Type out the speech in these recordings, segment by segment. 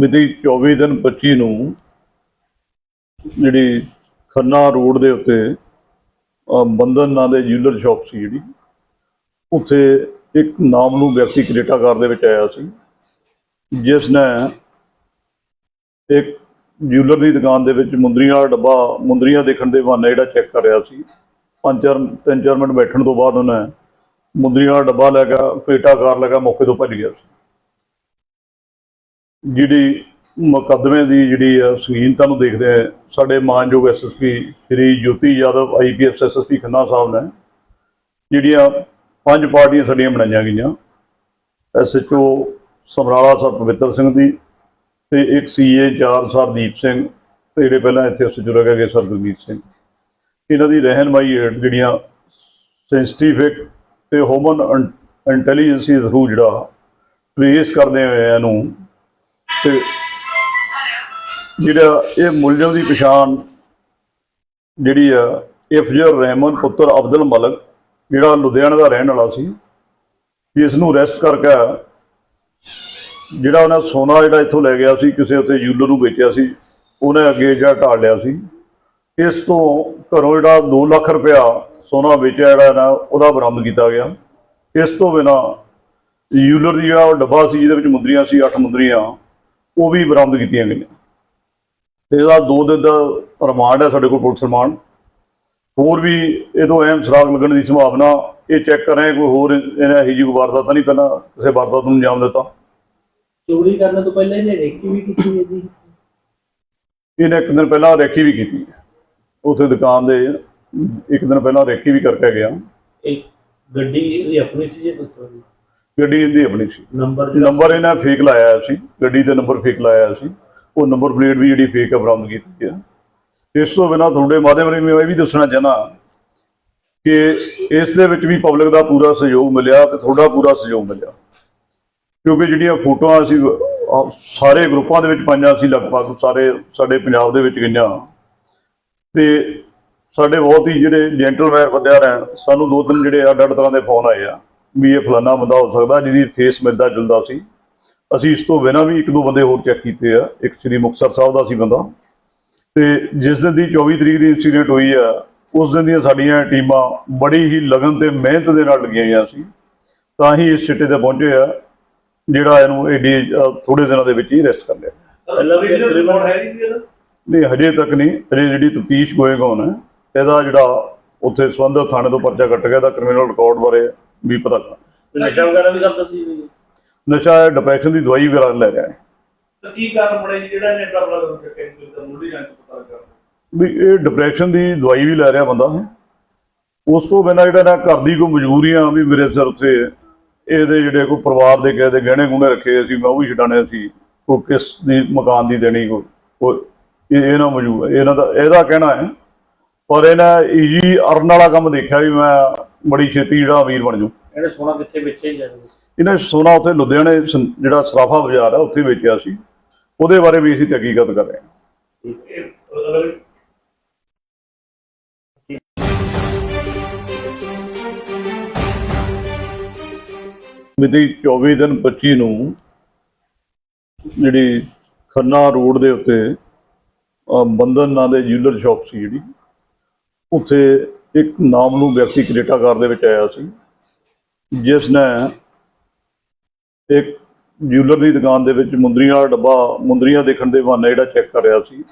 ਮਿਤੀ 24 ਦਿਨ 25 ਨੂੰ ਜਿਹੜੀ ਖੰਨਾ ਰੋਡ ਦੇ ਉੱਤੇ, ਅਹ, ਬੰਧਨ ਨਾਂ ਦੇ ਜਿਊਲਰ ਸ਼ਾਪ ਸੀ ਜਿਹੜੀ, ਉੱਥੇ ਇੱਕ ਨਾਮ ਨੂੰ ਵਿਅਕਤੀ ਕੈਨੇਡਾ ਕਾਰ ਦੇ ਵਿੱਚ ਆਇਆ ਸੀ, ਜਿਸ ਨੇ ਇੱਕ ਜਿਊਲਰ ਦੀ ਦੁਕਾਨ ਦੇ ਵਿੱਚ ਮੁੰਦਰੀਆਂ ਵਾਲਾ ਡੱਬਾ, ਮੁੰਦਰੀਆਂ ਦੇਖਣ ਦੇ ਬਹਾਨੇ ਜਿਹੜਾ ਚੈੱਕ ਕਰ ਰਿਹਾ ਸੀ, ਪੰਜ ਚਾਰ, ਤਿੰਨ ਚਾਰ ਮਿੰਟ ਬੈਠਣ ਤੋਂ ਬਾਅਦ ਉਹਨੇ ਮੁੰਦਰੀਆਂ ਵਾਲਾ ਡੱਬਾ ਲੈ ਕੇ ਕੈਨੇਡਾ ਕਾਰ ਲੈ ਕੇ ਮੌਕੇ ਤੋਂ ਭੱਜ ਗਿਆ ਸੀ। ਜਿਹੜੀ ਮੁਕੱਦਮੇ ਦੀ ਜਿਹੜੀ ਆ ਸੰਗੀਨਤਾ ਨੂੰ ਦੇਖਦੇ ਆ, ਸਾਡੇ ਮਾਨਯੋਗ SSP Shri Jyoti Yadav IPS SSP Khanna sahib ਨੇ ਜਿਹੜੀਆਂ ਪੰਜ ਪਾਰਟੀਆਂ ਸਾਡੀਆਂ ਬਣਾਈਆਂ ਗਈਆਂ। ਐਸਐਚਓ ਸਮਰਾਲਾ ਸਰ ਪਵਿੱਤਰ ਸਿੰਘ ਦੀ ਤੇ ਇੱਕ ਸੀਏ ਚਾਰ ਸਰਦੀਪ ਸਿੰਘ ਤੇ ਜਿਹੜੇ ਪਹਿਲਾਂ ਇੱਥੇ ਐਸਐਚਓ ਰਹਿ ਗਏ ਸਰ ਗੁਰਮੀਤ ਸਿੰਘ। ਇਹਨਾਂ ਦੀ ਰਹਿਨਮਾਈ ਹੇਠ ਜਿਹੜੀਆਂ ਸੈਂਸਿਟਿਵਿਕ ਤੇ ਹਿਊਮਨ ਇੰਟੈਲੀਜੈਂਸੀ ਦੇ ਥਰੂ ਜਿਹੜਾ ਟ੍ਰੇਸ ਕਰਦੇ ਹੋਏ ਇਹਨੂੰ ਤੇ ਜਿਹੜਾ ਇਹ ਮੁਲਜ਼ਮ ਦੀ ਪਛਾਣ ਜਿਹੜੀ ਆ ਇਫਜ਼ਰ ਰਹਿਮਨ ਪੁੱਤਰ ਅਬਦੁਲ ਮਲਕ, ਜਿਹੜਾ ਲੁਧਿਆਣਾ ਦਾ ਰਹਿਣ ਵਾਲਾ ਸੀ ਇਸ ਨੂੰ ਅਰੈਸਟ ਕਰਕੇ ਜਿਹੜਾ ਉਹਨਾਂ ਸੋਨਾ ਜਿਹੜਾ ਇੱਥੋਂ ਲੈ ਗਿਆ ਸੀ, ਕਿਸੇ ਉੱਤੇ ਯੂਲਰ ਨੂੰ ਵੇਚਿਆ ਸੀ, ਉਹਨੇ ਅੱਗੇ ਜਿਹੜਾ ਢਾਲ ਲਿਆ ਸੀ। ਇਸ ਤੋਂ ਘਰੋਂ ਜਿਹੜਾ 2 ਲੱਖ ਰੁਪਇਆ ਸੋਨਾ ਵੇਚਿਆ ਜਿਹੜਾ ਨਾ, ਉਹਦਾ ਬਰਾਮਦ ਕੀਤਾ ਗਿਆ। ਇਸ ਤੋਂ ਬਿਨਾ ਯੂਲਰ ਦੀ ਜਿਹੜਾ ਉਹ ਡੱਬਾ ਸੀ, ਜਿਹਦੇ ਵਿੱਚ ਮੁੰਦਰੀਆਂ ਸੀ 8 ਮੁੰਦਰੀਆਂ ਉਹ ਵੀ ਬਰਾਮਦ ਕੀਤੀਆਂ ਗਈਆਂ। ਤੇ ਇਹਦਾ 2 ਦਿਨ ਦਾ ਰਿਮਾਂਡ ਹੈ ਸਾਡੇ ਕੋਲ ਪੁਲਿਸ ਰਿਮਾਂਡ। ਹੋਰ ਵੀ ਇਹ ਤੋਂ ਅਹਿਮ ਸੁਰਾਗ ਲੱਗਣ ਦੀ ਸੰਭਾਵਨਾ ਇਹ ਚੈੱਕ ਕਰ ਰਹੇ ਹਾਂ ਕੋਈ ਹੋਰ ਇਹਨੇ ਇਹੀ ਜਿਹੀ ਵਾਰਦਾਤ ਨਹੀਂ ਪਹਿਲਾਂ ਕਿਸੇ ਵਾਰਦਾਤ ਨੂੰ ਅੰਜਾਮ ਦਿੱਤਾ। ਚੋਰੀ ਕਰਨ ਤੋਂ ਪਹਿਲਾਂ ਇਹਨੇ ਰੇਕੀ ਵੀ ਕੀਤੀ ਹੈ ਜੀ? ਇਹਨੇ ਇੱਕ ਦਿਨ ਪਹਿਲਾਂ ਰੇਕੀ ਵੀ ਕੀਤੀ ਉੱਥੇ ਦੁਕਾਨ ਦੇ ਇੱਕ ਦਿਨ ਪਹਿਲਾਂ ਰੇਕੀ ਵੀ ਕਰਕੇ ਗਿਆ। ਇਹ ਗੱਡੀ ਇਹਦੀ ਆਪਣੀ ਸੀ ਜੇ ਦੱਸੋ ਜੀ ਗੱਡੀ ਇਹਦੀ ਆਪਣੀ ਸੀ। ਨੰਬਰ ਨੰਬਰ ਇਹਨਾਂ ਫੇਕ ਲਾਇਆ ਸੀ। ਗੱਡੀ ਦੇ ਨੰਬਰ ਫੇਕ ਲਾਇਆ ਸੀ। ਉਹ ਨੰਬਰ ਪਲੇਟ ਵੀ ਜਿਹੜੀ ਫੇਕ ਆ ਬਰਾਮਦ ਕੀਤੀ ਹੈ ਇਸ ਤੋਂ ਬਿਨਾਂ ਤੁਹਾਡੇ ਮਾਧਿਅਮ ਰਾਹੀਂ ਮੈਂ ਇਹ ਵੀ ਦੱਸਣਾ ਚਾਹਨਾ ਕਿ ਇਸ ਦੇ ਵਿੱਚ ਵੀ ਪਬਲਿਕ ਦਾ ਪੂਰਾ ਸਹਿਯੋਗ ਮਿਲਿਆ ਤੇ ਤੁਹਾਡਾ ਪੂਰਾ ਸਹਿਯੋਗ ਮਿਲਿਆ। ਕਿਉਂਕਿ ਜਿਹੜੀਆਂ ਫੋਟੋਆਂ ਅਸੀਂ ਸਾਰੇ ਗਰੁੱਪਾਂ ਦੇ ਵਿੱਚ ਪਾਈਆਂ ਸੀ ਲਗਭਗ ਸਾਰੇ ਸਾਡੇ ਪੰਜਾਬ ਦੇ ਵਿੱਚ ਗਈਆਂ। ਤੇ ਸਾਡੇ ਬਹੁਤ ਹੀ ਜਿਹੜੇ ਜੈਂਟਲਮੈਨ ਬੰਦਿਆਂ ਨੇ ਸਾਨੂੰ ਦੋ ਤਿੰਨ ਜਿਹੜੇ ਅੱਡ ਅੱਡ ਤਰ੍ਹਾਂ ਦੇ ਫੋਨ ਆਏ ਆ। ਵੀ ਇਹ ਫਲਾਨਾ ਬੰਦਾ ਹੋ ਸਕਦਾ ਜਿਹਦੀ ਫੇਸ ਮਿਲਦਾ ਜੁਲਦਾ ਸੀ। ਅਸੀਂ ਇਸ ਤੋਂ ਬਿਨਾਂ ਵੀ ਇੱਕ ਦੋ ਬੰਦੇ ਹੋਰ ਚੈੱਕ ਕੀਤੇ ਆ। ਇੱਕ ਸ੍ਰੀ ਮੁਕਤਸਰ ਸਾਹਿਬ ਦਾ ਸੀ ਬੰਦਾ। ਤੇ ਜਿਸ ਦਿਨ ਦੀ 24 ਤਰੀਕ ਦੀ ਇਨਸੀਡੈਂਟ ਹੋਈ ਆ ਉਸ ਦਿਨ ਦੀਆਂ ਸਾਡੀਆਂ ਟੀਮਾਂ ਬੜੀ ਹੀ ਲਗਨ ਤੇ ਮਿਹਨਤ ਦੇ ਨਾਲ ਲੱਗੀਆਂ ਹੋਈਆਂ ਸੀ। ਤਾਂ ਹੀ ਇਸ ਚਿੱਟੇ ਤੇ ਪਹੁੰਚੇ ਆ ਜਿਹੜਾ ਇਹਨੂੰ ਏਡੀ ਥੋੜੇ ਦਿਨਾਂ ਦੇ ਵਿੱਚ ਹੀ ਅਰੈਸਟ ਕਰ ਲਿਆ। ਨਹੀਂ ਹਜੇ ਤੱਕ ਨਹੀਂ। ਹਜੇ ਜਿਹੜੀ ਤਫਤੀਸ਼ ਗੋਇੰਗ ਔਨ ਹੈ ਇਹਦਾ ਜਿਹੜਾ ਉੱਥੇ ਸੰਬੰਧਿਤ ਥਾਣੇ ਤੋਂ ਪਰਚਾ ਕੱਟ ਗਿਆ ਦਾ ਕ੍ਰਿਮੀਨਲ ਰਿਕਾਰਡ ਬਾਰੇ ਵੀ ਪਤਾ ਨਸ਼ਾ ਵਗੈਰਾ ਵੀ ਕਰਦਾ ਸੀ? ਜੀ ਨਸ਼ਾ ਡਿਪਰੈਸ਼ਨ ਦੀ ਦਵਾਈ ਵਗੈਰਾ ਲੈ ਰਿਹਾ ਹੈ। ਤਾਂ ਕੀ ਕਾਰਨ ਬਣਿਆ ਜੀ ਜਿਹੜਾ ਨੇ ਡਬਲ ਕਰ ਕੇ ਕੈਂਸਲ ਦਾ ਮੁੱਢੀ ਜਾਂਚ ਪਤਾ ਕਰ ਵੀ ਇਹ ਡਿਪਰੈਸ਼ਨ ਦੀ ਦਵਾਈ ਵੀ ਲੈ ਰਿਹਾ ਬੰਦਾ ਹੈ। ਉਸ ਤੋਂ ਬਿਨਾਂ ਜਿਹੜਾ ਨਾ ਘਰ ਦੀ ਕੋਈ ਮਜਬੂਰੀਆਂ ਵੀ ਮੇਰੇ ਸਿਰ ਉੱਤੇ ਇਹਦੇ ਜਿਹੜੇ ਕੋਈ ਪਰਿਵਾਰ ਦੇ ਕਿਸੇ ਦੇ ਗਹਿਣੇ ਗੁਣੇ ਰੱਖੇ ਸੀ ਮੈਂ ਉਹ ਵੀ ਛਡਾਣੇ ਸੀ। ਕੋਈ ਕਿਸ ਦੀ ਮਕਾਨ ਦੀ ਦੇਣੀ ਕੋਈ ਕੋਈ ਇਹ ਇਹਨਾਂ ਮਜੂ ਇਹਨਾਂ ਦਾ ਇਹਦਾ ਕਹਿਣਾ ਹੈ ਪਰ ਇਹਨਾਂ ਇਹੀ ਅਰਨ ਵਾਲਾ ਕੰਮ ਦੇਖਿਆ ਵੀ ਮੈਂ ਬੜੀ ਛੇਤੀ ਜਿਹੜਾ ਅਮੀਰ ਬਣ ਜੂ। ਇਹਨੇ ਸੋਨਾ ਕਿੱਥੇ ਵੇਚਿਆ ਜਾਵੇ ਇਹਨਾਂ ਸੋਨਾ ਉੱਥੇ ਲੁਧਿਆਣੇ ਸੰ- ਜਿਹੜਾ ਸਰਾਫਾ ਬਾਜ਼ਾਰ ਆ ਉੱਥੇ ਵੇਚਿਆ ਸੀ। ਉਹਦੇ ਬਾਰੇ ਵੀ ਅਸੀਂ ਤਹਿਕੀਕਤ ਕਰ ਰਹੇ ਹਾਂ। ਮਿਤੀ 24 ਦਿਨ 25 ਨੂੰ ਜਿਹੜੀ ਖੰਨਾ ਰੋਡ ਦੇ ਉੱਤੇ ਅਹ, ਬੰਧਨ ਨਾਂ ਦੇ ਜਿਊਲਰ ਸ਼ਾਪ ਸੀ ਜਿਹੜੀ ਉੱਥੇ ਇੱਕ ਨਾਮਲੂ ਵਿਅਕਤੀ ਕੈਨੇਡਾ ਦੇ ਵਿੱਚ ਆਇਆ ਸੀ, ਜਿਸ ਨੇ ਇੱਕ ਜਿਊਲਰ ਦੀ ਦੁਕਾਨ ਦੇ ਵਿੱਚ ਮੁੰਦਰੀਆਂ ਵਾਲਾ ਡੱਬਾ, ਮੁੰਦਰੀਆਂ ਦੇਖਣ ਦੇ ਬਹਾਨੇ ਜਿਹੜਾ ਚੈੱਕ ਕਰ ਰਿਹਾ ਸੀ।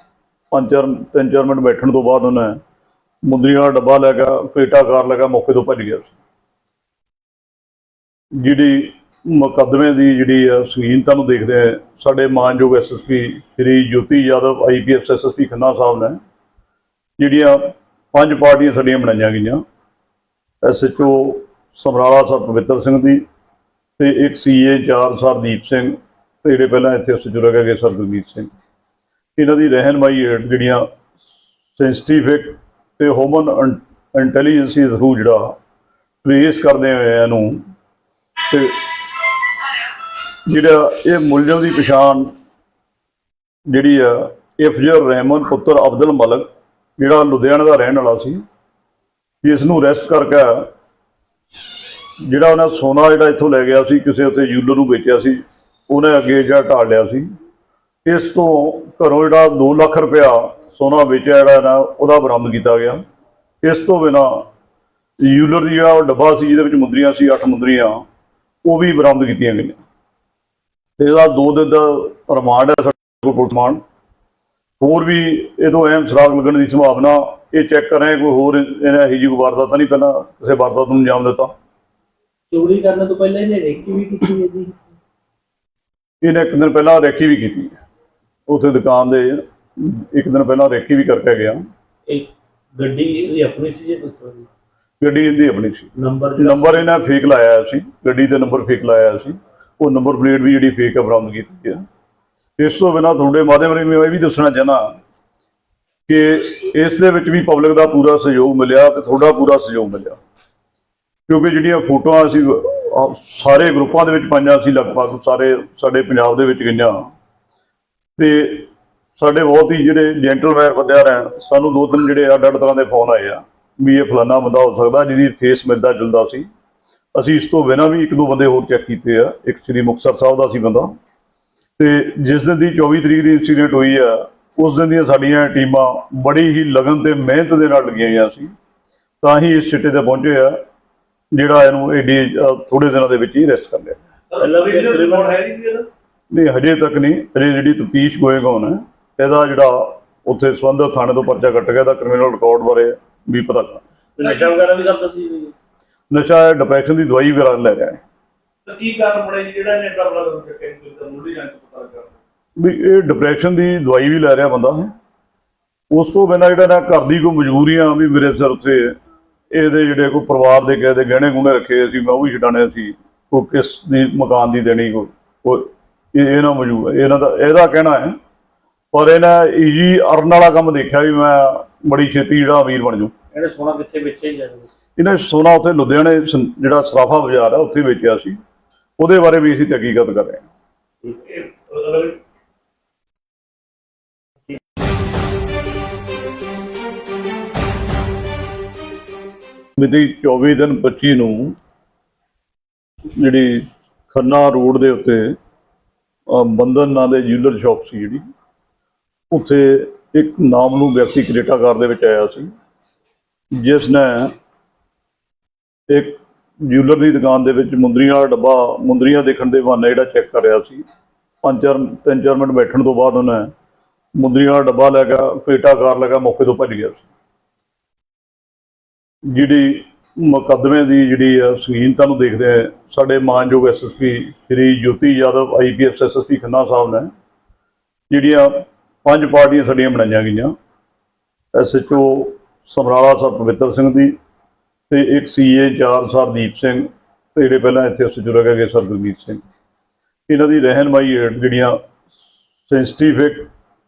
ਪੰਜ ਚਾਰ, ਤਿੰਨ ਚਾਰ ਮਿੰਟ ਬੈਠਣ ਤੋਂ ਬਾਅਦ ਉਹਨੇ ਮੁੰਦਰੀਆਂ ਵਾਲਾ ਡੱਬਾ ਲੈ ਕੇ ਕੈਨੇਡਾ ਕਾਰ ਲੈ ਕੇ ਮੌਕੇ ਤੋਂ ਭੱਜ ਗਿਆ ਸੀ। ਜਿਹੜੀ ਮੁਕੱਦਮੇ ਦੀ ਜਿਹੜੀ ਆ ਸੰਗੀਨਤਾ ਨੂੰ ਦੇਖਦੇ ਆ, ਸਾਡੇ ਮਾਨਯੋਗ SSP Shri Jyoti Yadav IPS SSP Khanna sahib ਨੇ, ਜਿਹੜੀਆਂ ਪੰਜ ਪਾਰਟੀਆਂ ਸਾਡੀਆਂ ਬਣਾਈਆਂ ਗਈਆਂ। ਐਸਐਚਓ ਸਮਰਾਲਾ ਸਰ ਪਵਿੱਤਰ ਸਿੰਘ ਦੀ ਤੇ ਇੱਕ ਸੀਏ ਚਾਰ ਸਰਦੀਪ ਸਿੰਘ ਤੇ ਜਿਹੜੇ ਪਹਿਲਾਂ ਇੱਥੇ ਐਸਐਚਓ ਰਹਿ ਗਏ ਸਰ ਗੁਰਮੀਤ ਸਿੰਘ। ਇਹਨਾਂ ਦੀ ਰਹਿਨਮਾਈ ਹੇਠ ਜਿਹੜੀਆਂ ਸੈਂਸਿਟਿਵਿਕ ਤੇ ਹਿਊਮਨ ਇੰਟੈਲੀਜੈਂਸੀ ਦੇ ਥਰੂ ਜਿਹੜਾ ਟ੍ਰੇਸ ਕਰਦੇ ਹੋਏ ਇਹਨੂੰ ਤੇ ਜਿਹੜਾ ਇਹ ਮੁਲਜ਼ਮ ਦੀ ਪਛਾਣ ਜਿਹੜੀ ਆ ਇਫਜ਼ਰ ਰਹਿਮਨ ਪੁੱਤਰ ਅਬਦੁਲ ਮਲਕ ਜਿਹੜਾ ਲੁਧਿਆਣਾ ਦਾ ਰਹਿਣ ਵਾਲਾ ਸੀ ਇਸ ਨੂੰ ਅਰੈਸਟ ਕਰਕੇ ਜਿਹੜਾ ਉਹਨਾਂ ਸੋਨਾ ਜਿਹੜਾ ਇੱਥੋਂ ਲੈ ਗਿਆ ਸੀ, ਕਿਸੇ ਉੱਤੇ ਯੂਲਰ ਨੂੰ ਵੇਚਿਆ ਸੀ, ਉਹਨੇ ਅੱਗੇ ਜਿਹੜਾ ਢਾਲ ਲਿਆ ਸੀ। ਇਸ ਤੋਂ ਘਰੋਂ ਜਿਹੜਾ 2 ਲੱਖ ਰੁਪਇਆ ਸੋਨਾ ਵੇਚਿਆ ਜਿਹੜਾ ਨਾ, ਉਹਦਾ ਬਰਾਮਦ ਕੀਤਾ ਗਿਆ। ਇਸ ਤੋਂ ਬਿਨਾ ਯੂਲਰ ਦੀ ਜਿਹੜਾ ਡੱਬਾ ਸੀ, ਜਿਹਦੇ ਵਿੱਚ ਮੁੰਦਰੀਆਂ ਸੀ 8 ਮੁੰਦਰੀਆਂ, ਉਹ ਵੀ ਬਰਾਮਦ ਕੀਤੀਆਂ ਗਈਆਂ। ਤੇ ਇਹਦਾ 2 ਦਿਨ ਦਾ ਰਿਮਾਂਡ ਹੈ ਸਾਡੇ ਕੋਲ ਪੁਲਿਸ ਹੋਰ ਵੀ ਇਹ ਤੋਂ ਅਹਿਮ ਸੁਰਾਗ ਲੱਗਣ ਦੀ ਸੰਭਾਵਨਾ ਇਹ ਚੈੱਕ ਕਰ ਰਹੇ ਹਾਂ, ਕੋਈ ਹੋਰ ਇਹਨਾਂ ਇਹੀ ਜਿਹੀ ਵਾਰਦਾਤ ਤਾਂ ਨਹੀਂ ਪਹਿਲਾਂ ਕਿਸੇ ਵਾਰਦਾਤ ਨੂੰ ਅੰਜਾਮ ਦਿੱਤਾ। ਚੋਰੀ ਕਰਨ ਤੋਂ ਪਹਿਲਾਂ ਇਹਨੇ ਰੇਕੀ ਵੀ ਕੀਤੀ ਹੈ ਜੀ? ਇਹਨੇ ਇੱਕ ਦਿਨ ਪਹਿਲਾਂ ਰੇਕੀ ਵੀ ਕੀਤੀ ਉੱਥੇ ਦੁਕਾਨ ਦੇ ਇੱਕ ਦਿਨ ਪਹਿਲਾਂ ਰੇਕੀ ਵੀ ਕਰਕੇ ਗਿਆ। ਇੱਕ ਗੱਡੀ ਇਹਦੀ ਆਪਣੀ ਸੀ ਜੇ ਦੱਸੋ ਜੀ ਗੱਡੀ ਇਹਦੀ ਆਪਣੀ ਸੀ। ਨੰਬਰ ਨੰਬਰ ਇਹਨਾਂ ਫੇਕ ਲਾਇਆ ਸੀ। ਗੱਡੀ ਦੇ ਨੰਬਰ ਫੇਕ ਲਾਇਆ ਸੀ। ਉਹ ਨੰਬਰ ਪਲੇਟ ਵੀ ਜਿਹੜੀ ਫੇਕ ਹੈ ਬਰਾਮਦ ਕੀਤੀ ਹੈ। ਇਸ ਤੋਂ ਬਿਨਾਂ ਤੁਹਾਡੇ ਮਾਧਿਅਮ ਰਾਹੀਂ ਮੈਂ ਇਹ ਵੀ ਦੱਸਣਾ ਚਾਹਨਾ ਕਿ ਇਸ ਦੇ ਵਿੱਚ ਵੀ ਪਬਲਿਕ ਦਾ ਪੂਰਾ ਸਹਿਯੋਗ ਮਿਲਿਆ ਤੇ ਤੁਹਾਡਾ ਪੂਰਾ ਸਹਿਯੋਗ ਮਿਲਿਆ। ਕਿਉਂਕਿ ਜਿਹੜੀਆਂ ਫੋਟੋਆਂ ਅਸੀਂ ਸਾਰੇ ਗਰੁੱਪਾਂ ਦੇ ਵਿੱਚ ਪਾਈਆਂ ਸੀ, ਲਗਭਗ ਸਾਰੇ ਸਾਡੇ ਪੰਜਾਬ ਦੇ ਵਿੱਚ ਗਈਆਂ। ਤੇ ਸਾਡੇ ਬਹੁਤ ਹੀ ਜਿਹੜੇ ਜੈਂਟਲਮੈਨ ਬੰਦਿਆਂ ਨੇ, ਸਾਨੂੰ ਦੋ ਤਿੰਨ ਜਿਹੜੇ ਅੱਡ ਅੱਡ ਤਰ੍ਹਾਂ ਦੇ ਫੋਨ ਆਏ ਆ, ਵੀ ਇਹ ਫਲਾਨਾ ਬੰਦਾ ਹੋ ਸਕਦਾ, ਜਿਹਦੀ ਫੇਸ ਮਿਲਦਾ ਜੁਲਦਾ ਸੀ। ਅਸੀਂ ਇਸ ਤੋਂ ਬਿਨਾਂ ਵੀ ਇੱਕ ਦੋ ਬੰਦੇ ਹੋਰ ਚੈੱਕ ਕੀਤੇ ਆ। ਇੱਕ ਸ੍ਰੀ ਮੁਕਤਸਰ ਸਾਹਿਬ ਦਾ ਸੀ ਬੰਦਾ। ਤੇ ਜਿਸ ਦਿਨ ਦੀ 24 ਤਰੀਕ ਦੀ ਇਨਸੀਡੈਂਟ ਹੋਈ ਆ ਉਸ ਦਿਨ ਦੀਆਂ ਸਾਡੀਆਂ ਟੀਮਾਂ ਬੜੀ ਹੀ ਲਗਨ ਤੇ ਮਿਹਨਤ ਦੇ ਨਾਲ ਲੱਗੀਆਂ ਹੋਈਆਂ ਸੀ। ਤਾਂ ਹੀ ਇਸ ਚਿੱਟੇ ਤੇ ਪਹੁੰਚੇ ਆ ਜਿਹੜਾ ਇਹਨੂੰ ਏਡੀ ਥੋੜੇ ਦਿਨਾਂ ਦੇ ਵਿੱਚ ਹੀ ਅਰੈਸਟ ਕਰ ਲਿਆ। ਨਹੀਂ ਹਜੇ ਤੱਕ ਨਹੀਂ। ਹਜੇ ਜਿਹੜੀ ਤਫਤੀਸ਼ ਔਨ ਹੈ ਇਹਦਾ ਜਿਹੜਾ ਉੱਥੇ ਸੰਬੰਧਿਤ ਥਾਣੇ ਤੋਂ ਪਰਚਾ ਕੱਟ ਗਿਆ ਦਾ ਕ੍ਰਿਮੀਨਲ ਰਿਕਾਰਡ ਬਾਰੇ ਵੀ ਪਤਾ ਕਰ ਨਸ਼ਾ ਵਗੈਰਾ ਵੀ ਕਰਦਾ ਸੀ? ਨਸ਼ਾ ਡਿਪਰੈਸ਼ਨ ਦੀ ਦਵਾਈ ਵਗੈਰਾ ਲੈ ਰਿਹਾ ਹੈ। ਤਾਂ ਕੀ ਕਾਰਨ ਬਣਿਆ ਜੀ? ਜਿਹੜਾ ਇਹਨੇ ਐਡਾ ਬੜਾ ਕਦਮ ਚੁੱਕਿਆ ਜੀ ਕੋਈ ਤਾਂ ਮੁੱਢਲੀ ਜਾਂਚ ਪਤਾ ਲੱਗਾ ਵੀ ਇਹ ਡਿਪਰੈਸ਼ਨ ਦੀ ਦਵਾਈ ਵੀ ਲੈ ਰਿਹਾ ਬੰਦਾ ਹੈ। ਉਸ ਤੋਂ ਬਿਨਾਂ ਜਿਹੜਾ ਨਾ ਘਰ ਦੀ ਕੋਈ ਮਜਬੂਰੀਆਂ ਵੀ ਮੇਰੇ ਸਿਰ ਉੱਤੇ ਇਹਦੇ ਜਿਹੜੇ ਕੋਈ ਪਰਿਵਾਰ ਦੇ ਕਿਸੇ ਦੇ ਗਹਿਣੇ ਗੁਣੇ ਰੱਖੇ ਸੀ ਮੈਂ ਉਹ ਵੀ ਛਡਾਣੇ ਸੀ। ਕੋਈ ਕਿਸ ਦੀ ਮਕਾਨ ਦੀ ਦੇਣੀ ਕੋਈ ਇਹ ਇਹਨਾਂ ਮਜਬੂਰ ਇਹਨਾਂ ਦਾ ਇਹਦਾ ਕਹਿਣਾ ਹੈ। ਪਰ ਇਹਨਾਂ ਈਜੀ ਅਰਨ ਵਾਲਾ ਕੰਮ ਦੇਖਿਆ ਵੀ ਮੈਂ ਬੜੀ ਛੇਤੀ ਜਿਹੜਾ ਅਮੀਰ ਬਣ ਜੂ ਇਹਨੇ ਸੋਨਾ ਕਿੱਥੇ ਵੇਚਿਆ ਜਾਂਦਾ ਇਹਨੇ ਸੋਨਾ ਉੱਥੇ ਲੁਧਿਆਣੇ ਜਿਹੜਾ ਸਰਾਫਾ ਬਾਜ਼ਾਰ ਆ ਉੱਥੇ ਵੇਚਿਆ ਸੀ। ਉਹਦੇ ਬਾਰੇ ਵੀ ਅਸੀਂ ਤਹਿਕੀਕਤ ਕਰ ਰਹੇ ਹਾਂ। ਮਿਤੀ 24 ਦਿਨ 25 ਨੂੰ ਜਿਹੜੀ ਖੰਨਾ ਰੋਡ ਦੇ ਉੱਤੇ ਅਹ, ਬੰਧਨ ਨਾਂ ਦੇ ਜਿਊਲਰ ਸ਼ਾਪ ਸੀ ਜਿਹੜੀ ਉੱਥੇ ਇੱਕ ਨਾਮ ਨੂੰ ਵਿਅਕਤੀ ਕਰੇਟਾਕਾਰ ਦੇ ਵਿੱਚ ਆਇਆ ਸੀ ਜਿਸ ਨੇ ਇੱਕ ਜਿਊਲਰ ਦੀ ਦੁਕਾਨ ਦੇ ਵਿੱਚ ਮੁੰਦਰੀਆਂ ਵਾਲਾ ਡੱਬਾ, ਮੁੰਦਰੀਆਂ ਦੇਖਣ ਦੇ ਬਹਾਨੇ ਜਿਹੜਾ ਚੈੱਕ ਕਰ ਰਿਹਾ ਸੀ। ਪੰਜ ਚਾਰ, ਤਿੰਨ ਚਾਰ ਮਿੰਟ ਬੈਠਣ ਤੋਂ ਬਾਅਦ ਉਹਨੇ ਮੁੰਦਰੀਆਂ ਵਾਲਾ ਡੱਬਾ ਲੈ ਗਿਆ ਪੇਟਾ ਕਾਰ ਲੈ ਗਿਆ, ਮੌਕੇ ਤੋਂ ਭੱਜ ਗਿਆ ਸੀ। ਜਿਹੜੀ ਮੁਕੱਦਮੇ ਦੀ ਜਿਹੜੀ ਆ ਸੰਗੀਨਤਾ ਨੂੰ ਦੇਖਦੇ ਆ, ਸਾਡੇ ਮਾਨਯੋਗ SSP Shri Jyoti Yadav IPS SSP Khanna sahib ਨੇ, ਜਿਹੜੀਆਂ ਪੰਜ ਪਾਰਟੀਆਂ ਸਾਡੀਆਂ ਬਣਾਈਆਂ ਗਈਆਂ। ਐਸਐਚਓ ਸਮਰਾਲਾ ਸਰ ਪਵਿੱਤਰ ਸਿੰਘ ਦੀ ਤੇ ਇੱਕ ਸੀਏ ਚਾਰ ਸਰਦੀਪ ਸਿੰਘ ਤੇ ਜਿਹੜੇ ਪਹਿਲਾਂ ਇੱਥੇ ਐਸਐਚਓ ਰਹਿ ਗਏ ਸਰ ਗੁਰਮੀਤ ਸਿੰਘ। ਇਹਨਾਂ ਦੀ ਰਹਿਨਮਾਈ ਹੇਠ ਜਿਹੜੀਆਂ ਸੈਂਸਿਟਿਵਿਕ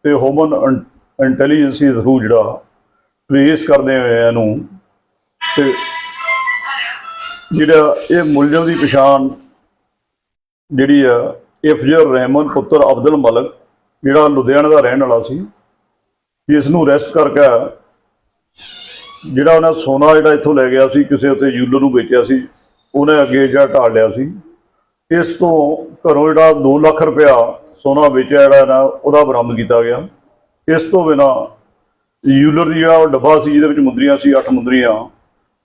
ਤੇ ਹਿਊਮਨ ਇੰਟੈਲੀਜੈਂਸੀ ਦੇ ਥਰੂ ਜਿਹੜਾ ਟ੍ਰੇਸ ਕਰਦੇ ਹੋਏ ਇਹਨੂੰ ਤੇ ਜਿਹੜਾ ਇਹ ਮੁਲਜ਼ਮ ਦੀ ਪਛਾਣ ਜਿਹੜੀ ਆ ਇਫਜਰ ਰਹਿਮਨ ਪੁੱਤਰ ਅਬਦੁਲ ਮਲਕ, ਜਿਹੜਾ ਲੁਧਿਆਣਾ ਦਾ ਰਹਿਣ ਵਾਲਾ ਸੀ ਜਿਸ ਨੂੰ ਅਰੈਸਟ ਕਰਕੇ ਜਿਹੜਾ ਉਹਨਾਂ ਸੋਨਾ ਜਿਹੜਾ ਇੱਥੋਂ ਲੈ ਗਿਆ ਸੀ, ਕਿਸੇ ਉੱਤੇ ਯੂਲਰ ਨੂੰ ਵੇਚਿਆ ਸੀ, ਉਹਨੇ ਅੱਗੇ ਜਿਹੜਾ ਢਾਲ ਲਿਆ ਸੀ। ਇਸ ਤੋਂ ਘਰੋਂ ਜਿਹੜਾ 2 ਲੱਖ ਰੁਪਇਆ ਸੋਨਾ ਵੇਚਿਆ ਜਿਹੜਾ ਨਾ ਉਹਦਾ ਬਰਾਮਦ ਕੀਤਾ ਗਿਆ। ਇਸ ਤੋਂ ਬਿਨਾ ਯੂਲਰ ਦੀ ਜਿਹੜਾ ਉਹ ਡੱਬਾ ਸੀ, ਜਿਹਦੇ ਵਿੱਚ ਮੁੰਦਰੀਆਂ ਸੀ 8 ਮੁੰਦਰੀਆਂ,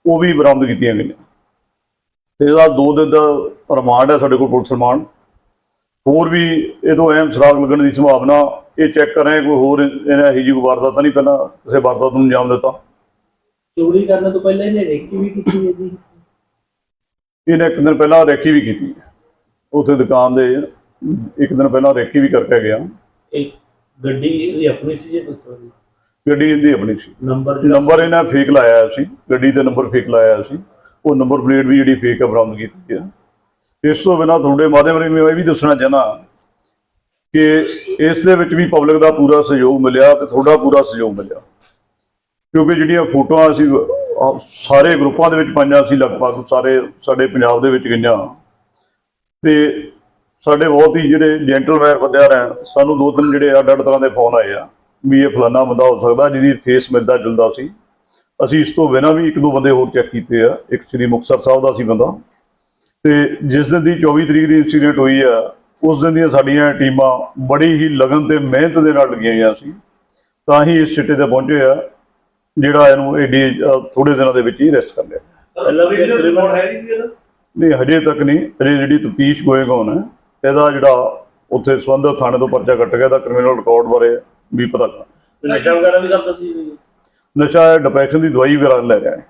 ਉਹ ਵੀ ਬਰਾਮਦ ਕੀਤੀਆਂ ਗਈਆਂ। ਤੇ ਇਹਦਾ 2 ਦਿਨ ਦਾ ਰਿਮਾਂਡ ਹੈ ਸਾਡੇ ਕੋਲ ਪੁਲਿਸ ਰਿਮਾਂਡ। ਹੋਰ ਵੀ ਇਹ ਤੋਂ ਅਹਿਮ ਸੁਰਾਗ ਲੱਗਣ ਦੀ ਸੰਭਾਵਨਾ, ਇਹ ਚੈੱਕ ਕਰ ਰਹੇ ਕੋਈ ਹੋਰ ਇਹਨੇ ਇਹੀ ਜਿਹੀ ਕੋਈ ਵਾਰਦਾਤ ਨਹੀਂ, ਪਹਿਲਾਂ ਕਿਸੇ ਵਾਰਦਾਤ ਨੂੰ ਅੰਜਾਮ ਦਿੱਤਾ। ਚੋਰੀ ਕਰਨ ਤੋਂ ਪਹਿਲਾਂ ਇਹਨੇ ਰੇਕੀ ਵੀ ਕੀਤੀ ਹੈ ਜੀ? ਇਹਨੇ ਇੱਕ ਦਿਨ ਪਹਿਲਾਂ ਰੇਕੀ ਵੀ ਕੀਤੀ ਉੱਥੇ ਦੁਕਾਨ ਦੇ ਇੱਕ ਦਿਨ ਪਹਿਲਾਂ ਰੇਕੀ ਵੀ ਕਰਕੇ ਗਿਆ। ਇੱਕ ਗੱਡੀ ਇਹਦੀ ਆਪਣੀ ਸੀ ਜੇ ਜੀ ਗੱਡੀ ਇਹਦੀ ਆਪਣੀ ਸੀ। ਨੰਬਰ ਨੰਬਰ ਇਹਨਾਂ ਫੇਕ ਲਾਇਆ ਸੀ। ਗੱਡੀ ਦੇ ਨੰਬਰ ਫੇਕ ਲਾਇਆ ਸੀ। ਉਹ ਨੰਬਰ ਪਲੇਟ ਵੀ ਜਿਹੜੀ ਫੇਕ ਹੈ ਬਰਾਮਦ ਕੀਤੀ ਹੈ ਇਸ ਤੋਂ ਬਿਨਾਂ ਤੁਹਾਡੇ ਮਾਧਿਅਮ ਰਾਹੀਂ ਮੈਂ ਇਹ ਵੀ ਦੱਸਣਾ ਚਾਹਨਾ ਕਿ ਇਸ ਦੇ ਵਿੱਚ ਵੀ ਪਬਲਿਕ ਦਾ ਪੂਰਾ ਸਹਿਯੋਗ ਮਿਲਿਆ ਤੇ ਤੁਹਾਡਾ ਪੂਰਾ ਸਹਿਯੋਗ ਮਿਲਿਆ। ਕਿਉਂਕਿ ਜਿਹੜੀਆਂ ਫੋਟੋਆਂ ਅਸੀਂ ਸਾਰੇ ਗਰੁੱਪਾਂ ਦੇ ਵਿੱਚ ਪਾਈਆਂ ਸੀ, ਲਗਭਗ ਸਾਰੇ ਸਾਡੇ ਪੰਜਾਬ ਦੇ ਵਿੱਚ ਗਈਆਂ। ਤੇ ਸਾਡੇ ਬਹੁਤ ਹੀ ਜਿਹੜੇ ਜੈਂਟਲਮੈਨ ਬੰਦਿਆਂ ਨੇ, ਸਾਨੂੰ ਦੋ ਤਿੰਨ ਜਿਹੜੇ ਅੱਡ ਅੱਡ ਤਰ੍ਹਾਂ ਦੇ ਫੋਨ ਆਏ ਆ। ਵੀ ਇਹ ਫਲਾਨਾ ਬੰਦਾ ਹੋ ਸਕਦਾ, ਜਿਹਦੀ ਫੇਸ ਮਿਲਦਾ ਜੁਲਦਾ ਸੀ। ਅਸੀਂ ਇਸ ਤੋਂ ਬਿਨਾਂ ਵੀ ਇੱਕ ਦੋ ਬੰਦੇ ਹੋਰ ਚੈੱਕ ਕੀਤੇ ਆ। ਇੱਕ ਸ੍ਰੀ ਮੁਕਤਸਰ ਸਾਹਿਬ ਦਾ ਸੀ ਬੰਦਾ। ਤੇ ਜਿਸ ਦਿਨ ਦੀ 24 ਤਰੀਕ ਦੀ ਇਨਸੀਡੈਂਟ ਹੋਈ ਆ, ਉਸ ਦਿਨ ਦੀਆਂ ਸਾਡੀਆਂ ਟੀਮਾਂ ਬੜੀ ਹੀ ਲਗਨ ਤੇ ਮਿਹਨਤ ਦੇ ਨਾਲ ਲੱਗੀਆਂ ਹੋਈਆਂ ਸੀ। ਤਾਂ ਹੀ ਇਸ ਚਿੱਟੇ ਤੇ ਪਹੁੰਚੇ ਆ। ਜਿਹੜਾ ਇਹਨੂੰ ਏਡੀ ਥੋੜੇ ਦਿਨਾਂ ਦੇ ਵਿੱਚ ਹੀ ਅਰੈਸਟ ਕਰ ਲਿਆ। ਪਹਿਲਾਂ ਵੀ ਰਿਪੋਰਟ ਹੈ ਜੀ ਇਹਦਾ? ਨਹੀਂ ਹਜੇ ਤੱਕ ਨਹੀਂ। ਹਜੇ ਜਿਹੜੀ ਤਫਤੀਸ਼ ਗੋਇੰਗ ਔਨ ਹੈ ਇਹਦਾ ਜਿਹੜਾ ਉੱਥੇ ਸੰਬੰਧਿਤ ਥਾਣੇ ਤੋਂ ਪਰਚਾ ਕੱਟ ਗਿਆ ਤਾਂ ਕ੍ਰਿਮੀਨਲ ਰਿਕਾਰਡ ਬਾਰੇ ਵੀ ਪਤਾ ਕਰ ਨਸ਼ਾ ਵਗੈਰਾ ਵੀ ਕਰਦਾ ਸੀ ਨਸ਼ਾ ਡਿਪਰੈਸ਼ਨ ਦੀ ਦਵਾਈ ਵਗੈਰਾ ਲੈ ਰਿਹਾ ਹੈ।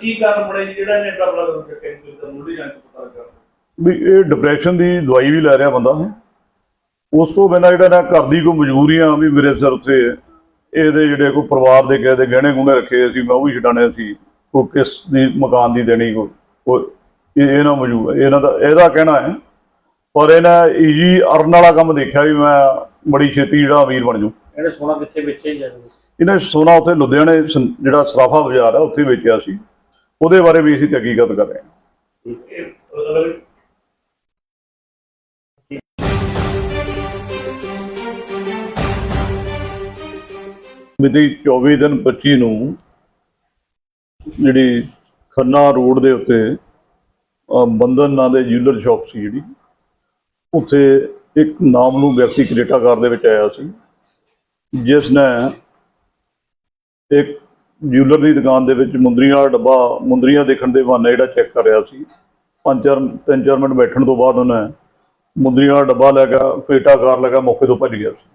ਕੀ ਕਾਰਨ ਜਿਹੜਾ ਇਹਨੇ ਪਤਾ ਵੀ ਇਹ ਡਿਪਰੈਸ਼ਨ ਦੀ ਦਵਾਈ ਵੀ ਲੈ ਰਿਹਾ ਬੰਦਾ ਹੈ। ਉਸ ਤੋਂ ਬਿਨਾਂ ਜਿਹੜਾ ਨਾ ਘਰ ਦੀ ਕੋਈ ਮਜਬੂਰੀਆਂ ਵੀ ਮੇਰੇ ਸਿਰ ਉੱਤੇ ਇਹਦੇ ਜਿਹੜੇ ਕੋਈ ਪਰਿਵਾਰ ਦੇ ਕਿਸੇ ਦੇ ਗਹਿਣੇ ਗੁਣੇ ਰੱਖੇ ਸੀ ਮੈਂ ਉਹ ਵੀ ਛਡਾਣੇ ਸੀ ਕੋਈ ਕਿਸ ਦੀ ਮਕਾਨ ਦੀ ਦੇਣੀ ਕੋਈ ਇਹ ਇਹਨਾਂ ਮਜੂ ਇਹਨਾਂ ਦਾ ਇਹਦਾ ਕਹਿਣਾ ਹੈ ਪਰ ਇਹਨਾਂ ਈਜੀ ਅਰਨ ਵਾਲਾ ਕੰਮ ਦੇਖਿਆ ਵੀ ਮੈਂ ਬੜੀ ਛੇਤੀ ਜਿਹੜਾ ਅਮੀਰ ਬਣ ਜੂ ਇਹਨੇ ਸੋਨਾ ਕਿੱਥੇ ਵੇਚਿਆ ਜਾਂਦੇ ਇਹਨੇ ਸੋਨਾ ਉੱਥੇ ਲੁਧਿਆਣੇ ਜਿਹੜਾ ਸਰਾਫਾ ਬਾਜ਼ਾਰ ਹੈ ਉੱਥੇ ਵੇਚਿਆ ਸੀ। ਉਹਦੇ ਬਾਰੇ ਵੀ ਅਸੀਂ ਤਹਿਕੀਕਤ ਕਰ ਰਹੇ ਹਾਂ। ਮਿਤੀ 24 ਦਿਨ 25 ਨੂੰ ਜਿਹੜੀ ਖੰਨਾ ਰੋਡ ਦੇ ਉੱਤੇ, ਅਹ, ਬੰਧਨ ਨਾਂ ਦੇ ਜਿਊਲਰ ਸ਼ਾਪ ਸੀ ਜਿਹੜੀ, ਉੱਥੇ ਇੱਕ ਨਾਮ ਨੂੰ ਵਿਅਕਤੀ ਕ੍ਰੇਟਾ ਕਾਰ ਦੇ ਵਿੱਚ ਆਇਆ ਸੀ, ਜਿਸ ਨੇ ਇੱਕ ਜਿਊਲਰ ਦੀ ਦੁਕਾਨ ਦੇ ਵਿੱਚ ਮੁੰਦਰੀਆਂ ਵਾਲਾ ਡੱਬਾ, ਮੁੰਦਰੀਆਂ ਦੇਖਣ ਦੇ ਬਹਾਨੇ ਜਿਹੜਾ ਚੈੱਕ ਕਰ ਰਿਹਾ ਸੀ, ਪੰਜ ਚਾਰ, ਤਿੰਨ ਚਾਰ ਮਿੰਟ ਬੈਠਣ ਤੋਂ ਬਾਅਦ ਉਹਨੇ ਮੁੰਦਰੀਆਂ ਵਾਲਾ ਡੱਬਾ ਲੈ ਕੇ ਕ੍ਰੇਟਾਕਾਰ ਲੈ ਕੇ ਮੌਕੇ ਤੋਂ ਭੱਜ ਗਿਆ ਸੀ।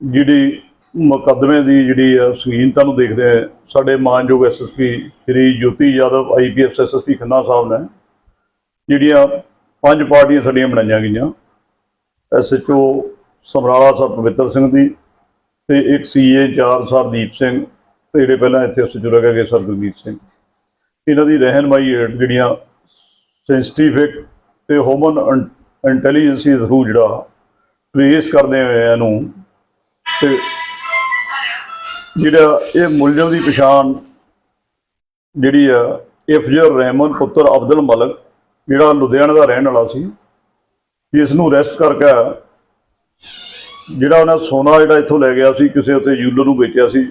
ਜਿਹੜੀ ਮੁਕੱਦਮੇ ਦੀ ਜਿਹੜੀ ਆ ਸੰਗੀਨਤਾ ਨੂੰ ਦੇਖਦੇ ਆ, ਸਾਡੇ ਮਾਨਯੋਗ SSP Shri Jyoti Yadav IPS SSP Khanna sahib ਨੇ, ਜਿਹੜੀਆਂ ਪੰਜ ਪਾਰਟੀਆਂ ਸਾਡੀਆਂ ਬਣਾਈਆਂ ਗਈਆਂ। ਐਸਐਚਓ ਸਮਰਾਲਾ ਸਾਹਿਬ ਪਵਿੱਤਰ ਸਿੰਘ ਦੀ ਤੇ ਇੱਕ ਸੀਏ ਚਾਰ ਸਰਦੀਪ ਸਿੰਘ ਤੇ ਜਿਹੜੇ ਪਹਿਲਾਂ ਇੱਥੇ ਐਸਐਚਓ ਰਹਿ ਗਏ ਸਰ ਗੁਰਮੀਤ ਸਿੰਘ। ਇਹਨਾਂ ਦੀ ਰਹਿਨਮਾਈ ਹੇਠ ਜਿਹੜੀਆਂ ਸੈਂਸਿਟਿਵਿਕ ਤੇ ਹਿਊਮਨ ਇੰਟੈਲੀਜੈਂਸੀ ਦੇ ਥਰੂ ਜਿਹੜਾ ਟ੍ਰੇਸ ਕਰਦੇ ਹੋਏ ਇਹਨੂੰ ਤੇ ਜਿਹੜਾ ਇਹ ਮੁਲਜ਼ਮ ਦੀ ਪਛਾਣ ਜਿਹੜੀ ਆ ਇਫਜ਼ਰ ਰਹਿਮਨ ਪੁੱਤਰ ਅਬਦੁਲ ਮਲਕ, ਜਿਹੜਾ ਲੁਧਿਆਣਾ ਦਾ ਰਹਿਣ ਵਾਲਾ ਸੀ, ਇਸ ਨੂੰ ਅਰੈਸਟ ਕਰਕੇ ਜਿਹੜਾ ਉਹਨਾਂ ਸੋਨਾ ਜਿਹੜਾ ਇੱਥੋਂ ਲੈ ਗਿਆ ਸੀ, ਕਿਸੇ ਉੱਤੇ ਜੂਲਰ ਨੂੰ ਵੇਚਿਆ ਸੀ,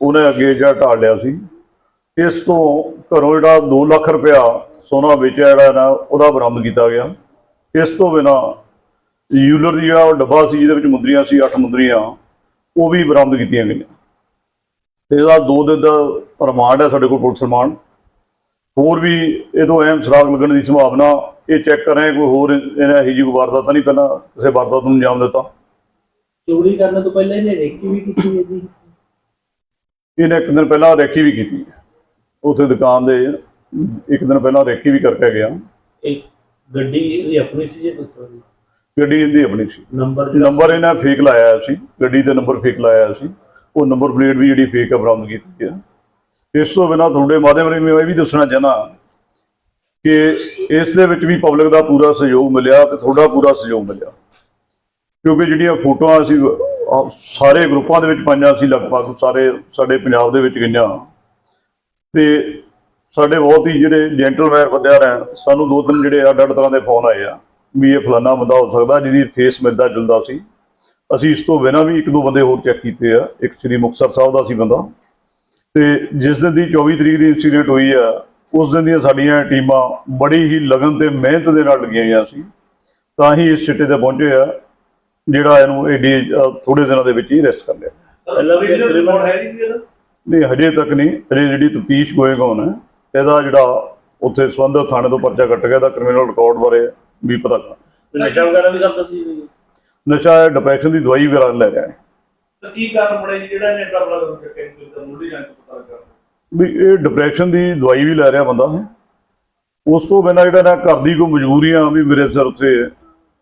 ਉਹਨੇ ਅੱਗੇ ਜਿਹੜਾ ਢਾਲ ਲਿਆ ਸੀ। ਇਸ ਤੋਂ ਘਰੋਂ ਜਿਹੜਾ 2 ਲੱਖ ਰੁਪਇਆ ਸੋਨਾ ਵੇਚਿਆ ਜਿਹੜਾ ਨਾ, ਉਹਦਾ ਬਰਾਮਦ ਕੀਤਾ ਗਿਆ। ਇਸ ਤੋਂ ਬਿਨਾ ਜੂਲਰ ਦੀ ਜਿਹੜਾ ਉਹ ਡੱਬਾ ਸੀ, ਜਿਹਦੇ ਵਿੱਚ ਮੁੰਦਰੀਆਂ ਸੀ 8 ਮੁੰਦਰੀਆਂ ਉਹ ਵੀ ਬਰਾਮਦ ਕੀਤੀਆਂ ਗਈਆਂ। ਤੇ ਇਹਦਾ 2 ਦਿਨ ਦਾ ਰਿਮਾਂਡ ਹੈ ਸਾਡੇ ਕੋਲ ਪੁਲਿਸ ਰਿਮਾਂਡ। ਹੋਰ ਵੀ ਇਹ ਤੋਂ ਅਹਿਮ ਸੁਰਾਗ ਲੱਗਣ ਦੀ ਸੰਭਾਵਨਾ ਇਹ ਚੈੱਕ ਕਰ ਰਹੇ ਕੋਈ ਹੋਰ ਇਹਨਾਂ ਇਹੋ ਜਿਹੀ ਕੋਈ ਵਾਰਦਾਤ ਤਾਂ ਨਹੀਂ ਪਹਿਲਾਂ ਕਿਸੇ ਵਾਰਦਾਤ ਨੂੰ ਅੰਜਾਮ ਦਿੱਤਾ। ਚੋਰੀ ਕਰਨ ਤੋਂ ਪਹਿਲਾਂ ਇਹਨੇ ਰੇਕੀ ਵੀ ਕੀਤੀ ਹੈ ਜੀ? ਇਹਨੇ ਇੱਕ ਦਿਨ ਪਹਿਲਾਂ ਰੈਕੀ ਵੀ ਕੀਤੀ ਹੈ। ਉੱਥੇ ਦੁਕਾਨ ਦੇ ਇੱਕ ਦਿਨ ਪਹਿਲਾਂ ਰੈਕੀ ਵੀ ਕਰਕੇ ਗਿਆ। ਇੱਕ ਗੱਡੀ ਇਹਦੀ ਆਪਣੀ ਸੀ ਜੀ ਦੱਸੋ ਜੀ ਗੱਡੀ ਇਹਦੀ ਆਪਣੀ ਸੀ। ਨੰਬਰ ਨੰਬਰ ਇਹਨਾਂ ਫੇਕ ਲਾਇਆ ਸੀ ਗੱਡੀ ਦੇ ਨੰਬਰ ਫੇਕ ਲਾਇਆ ਸੀ। ਉਹ ਨੰਬਰ ਪਲੇਟ ਵੀ ਜਿਹੜੀ ਫੇਕ ਹੈ ਬਰਾਮਦ ਕੀਤੀ ਹੈ ਇਸ ਤੋਂ ਬਿਨਾਂ ਤੁਹਾਡੇ ਮਾਧਿਅਮ ਰਾਹੀਂ ਮੈਂ ਇਹ ਵੀ ਦੱਸਣਾ ਚਾਹਨਾ ਕਿ ਇਸ ਦੇ ਵਿੱਚ ਵੀ ਪਬਲਿਕ ਦਾ ਪੂਰਾ ਸਹਿਯੋਗ ਮਿਲਿਆ ਤੇ ਤੁਹਾਡਾ ਪੂਰਾ ਸਹਿਯੋਗ ਮਿਲਿਆ। ਕਿਉਂਕਿ ਜਿਹੜੀਆਂ ਫੋਟੋਆਂ ਅਸੀਂ ਸਾਰੇ ਗਰੁੱਪਾਂ ਦੇ ਵਿੱਚ ਪਾਈਆਂ ਸੀ ਲਗਭਗ ਸਾਰੇ ਸਾਡੇ ਪੰਜਾਬ ਦੇ ਵਿੱਚ ਗਈਆਂ। ਤੇ ਸਾਡੇ ਬਹੁਤ ਹੀ ਜਿਹੜੇ ਜੈਂਟਲਮੈਨ ਬੰਦਿਆਂ ਨੇ ਸਾਨੂੰ ਦੋ ਤਿੰਨ ਜਿਹੜੇ ਅੱਡ ਅੱਡ ਤਰ੍ਹਾਂ ਦੇ ਫੋਨ ਆਏ ਆ। ਵੀ ਇਹ ਫਲਾਨਾ ਬੰਦਾ ਹੋ ਸਕਦਾ ਜਿਹਦੀ ਫੇਸ ਮਿਲਦਾ ਜੁਲਦਾ ਸੀ। ਅਸੀਂ ਇਸ ਤੋਂ ਬਿਨਾਂ ਵੀ ਇੱਕ ਦੋ ਬੰਦੇ ਹੋਰ ਚੈੱਕ ਕੀਤੇ ਆ। ਇੱਕ ਸ੍ਰੀ ਮੁਕਤਸਰ ਸਾਹਿਬ ਦਾ ਸੀ ਬੰਦਾ। ਤੇ ਜਿਸ ਦਿਨ ਦੀ 24 ਤਰੀਕ ਦੀ ਇਨਸੀਡੈਂਟ ਹੋਈ ਆ ਉਸ ਦਿਨ ਦੀਆਂ ਸਾਡੀਆਂ ਟੀਮਾਂ ਬੜੀ ਹੀ ਲਗਨ ਤੇ ਮਿਹਨਤ ਦੇ ਨਾਲ ਲੱਗੀਆਂ ਹੋਈਆਂ ਸੀ। ਤਾਂ ਹੀ ਇਸ ਚਿੱਟੇ ਤੇ ਪਹੁੰਚੇ ਆ ਜਿਹੜਾ ਇਹਨੂੰ ਏਡੀ ਥੋੜੇ ਦਿਨਾਂ ਦੇ ਵਿੱਚ ਹੀ ਅਰੈਸਟ ਕਰ ਲਿਆ। ਨਹੀਂ ਹਜੇ ਤੱਕ ਨਹੀਂ। ਹਜੇ ਜਿਹੜੀ ਤਫਤੀਸ਼ ਗੋਇੰਗ ਔਨ ਹੈ ਇਹਦਾ ਜਿਹੜਾ ਉੱਥੇ ਸੰਬੰਧਿਤ ਥਾਣੇ ਤੋਂ ਪਰਚਾ ਕੱਟ ਗਿਆ ਤਾਂ ਕ੍ਰਿਮੀਨਲ ਰਿਕਾਰਡ ਬਾਰੇ ਵੀ ਪਤਾ ਨਸ਼ਾ ਵਗੈਰਾ ਵੀ ਕਰਦਾ ਸੀ? ਨਸ਼ਾ ਡਿਪਰੈਸ਼ਨ ਦੀ ਦਵਾਈ ਵਗੈਰਾ ਲੈ ਰਿਹਾ ਹੈ। ਤਾਂ ਕੀ ਕਾਰਨ ਬਣਿਆ ਜੀ? ਜਿਹੜਾ ਇਹਨੇ ਏਡਾ ਬੜਾ ਚੱਕਿਆ ਜੀ ਕੋਈ ਮੁੱਢਲੀ ਜਾਂਚ ਤੋਂ ਪਤਾ ਲੱਗਾ ਵੀ ਇਹ ਡਿਪਰੈਸ਼ਨ ਦੀ ਦਵਾਈ ਵੀ ਲੈ ਰਿਹਾ ਬੰਦਾ ਹੈ। ਉਸ ਤੋਂ ਬਿਨਾਂ ਜਿਹੜਾ ਨਾ ਘਰ ਦੀ ਕੋਈ ਮਜਬੂਰੀਆਂ ਵੀ ਮੇਰੇ ਸਿਰ ਉੱਤੇ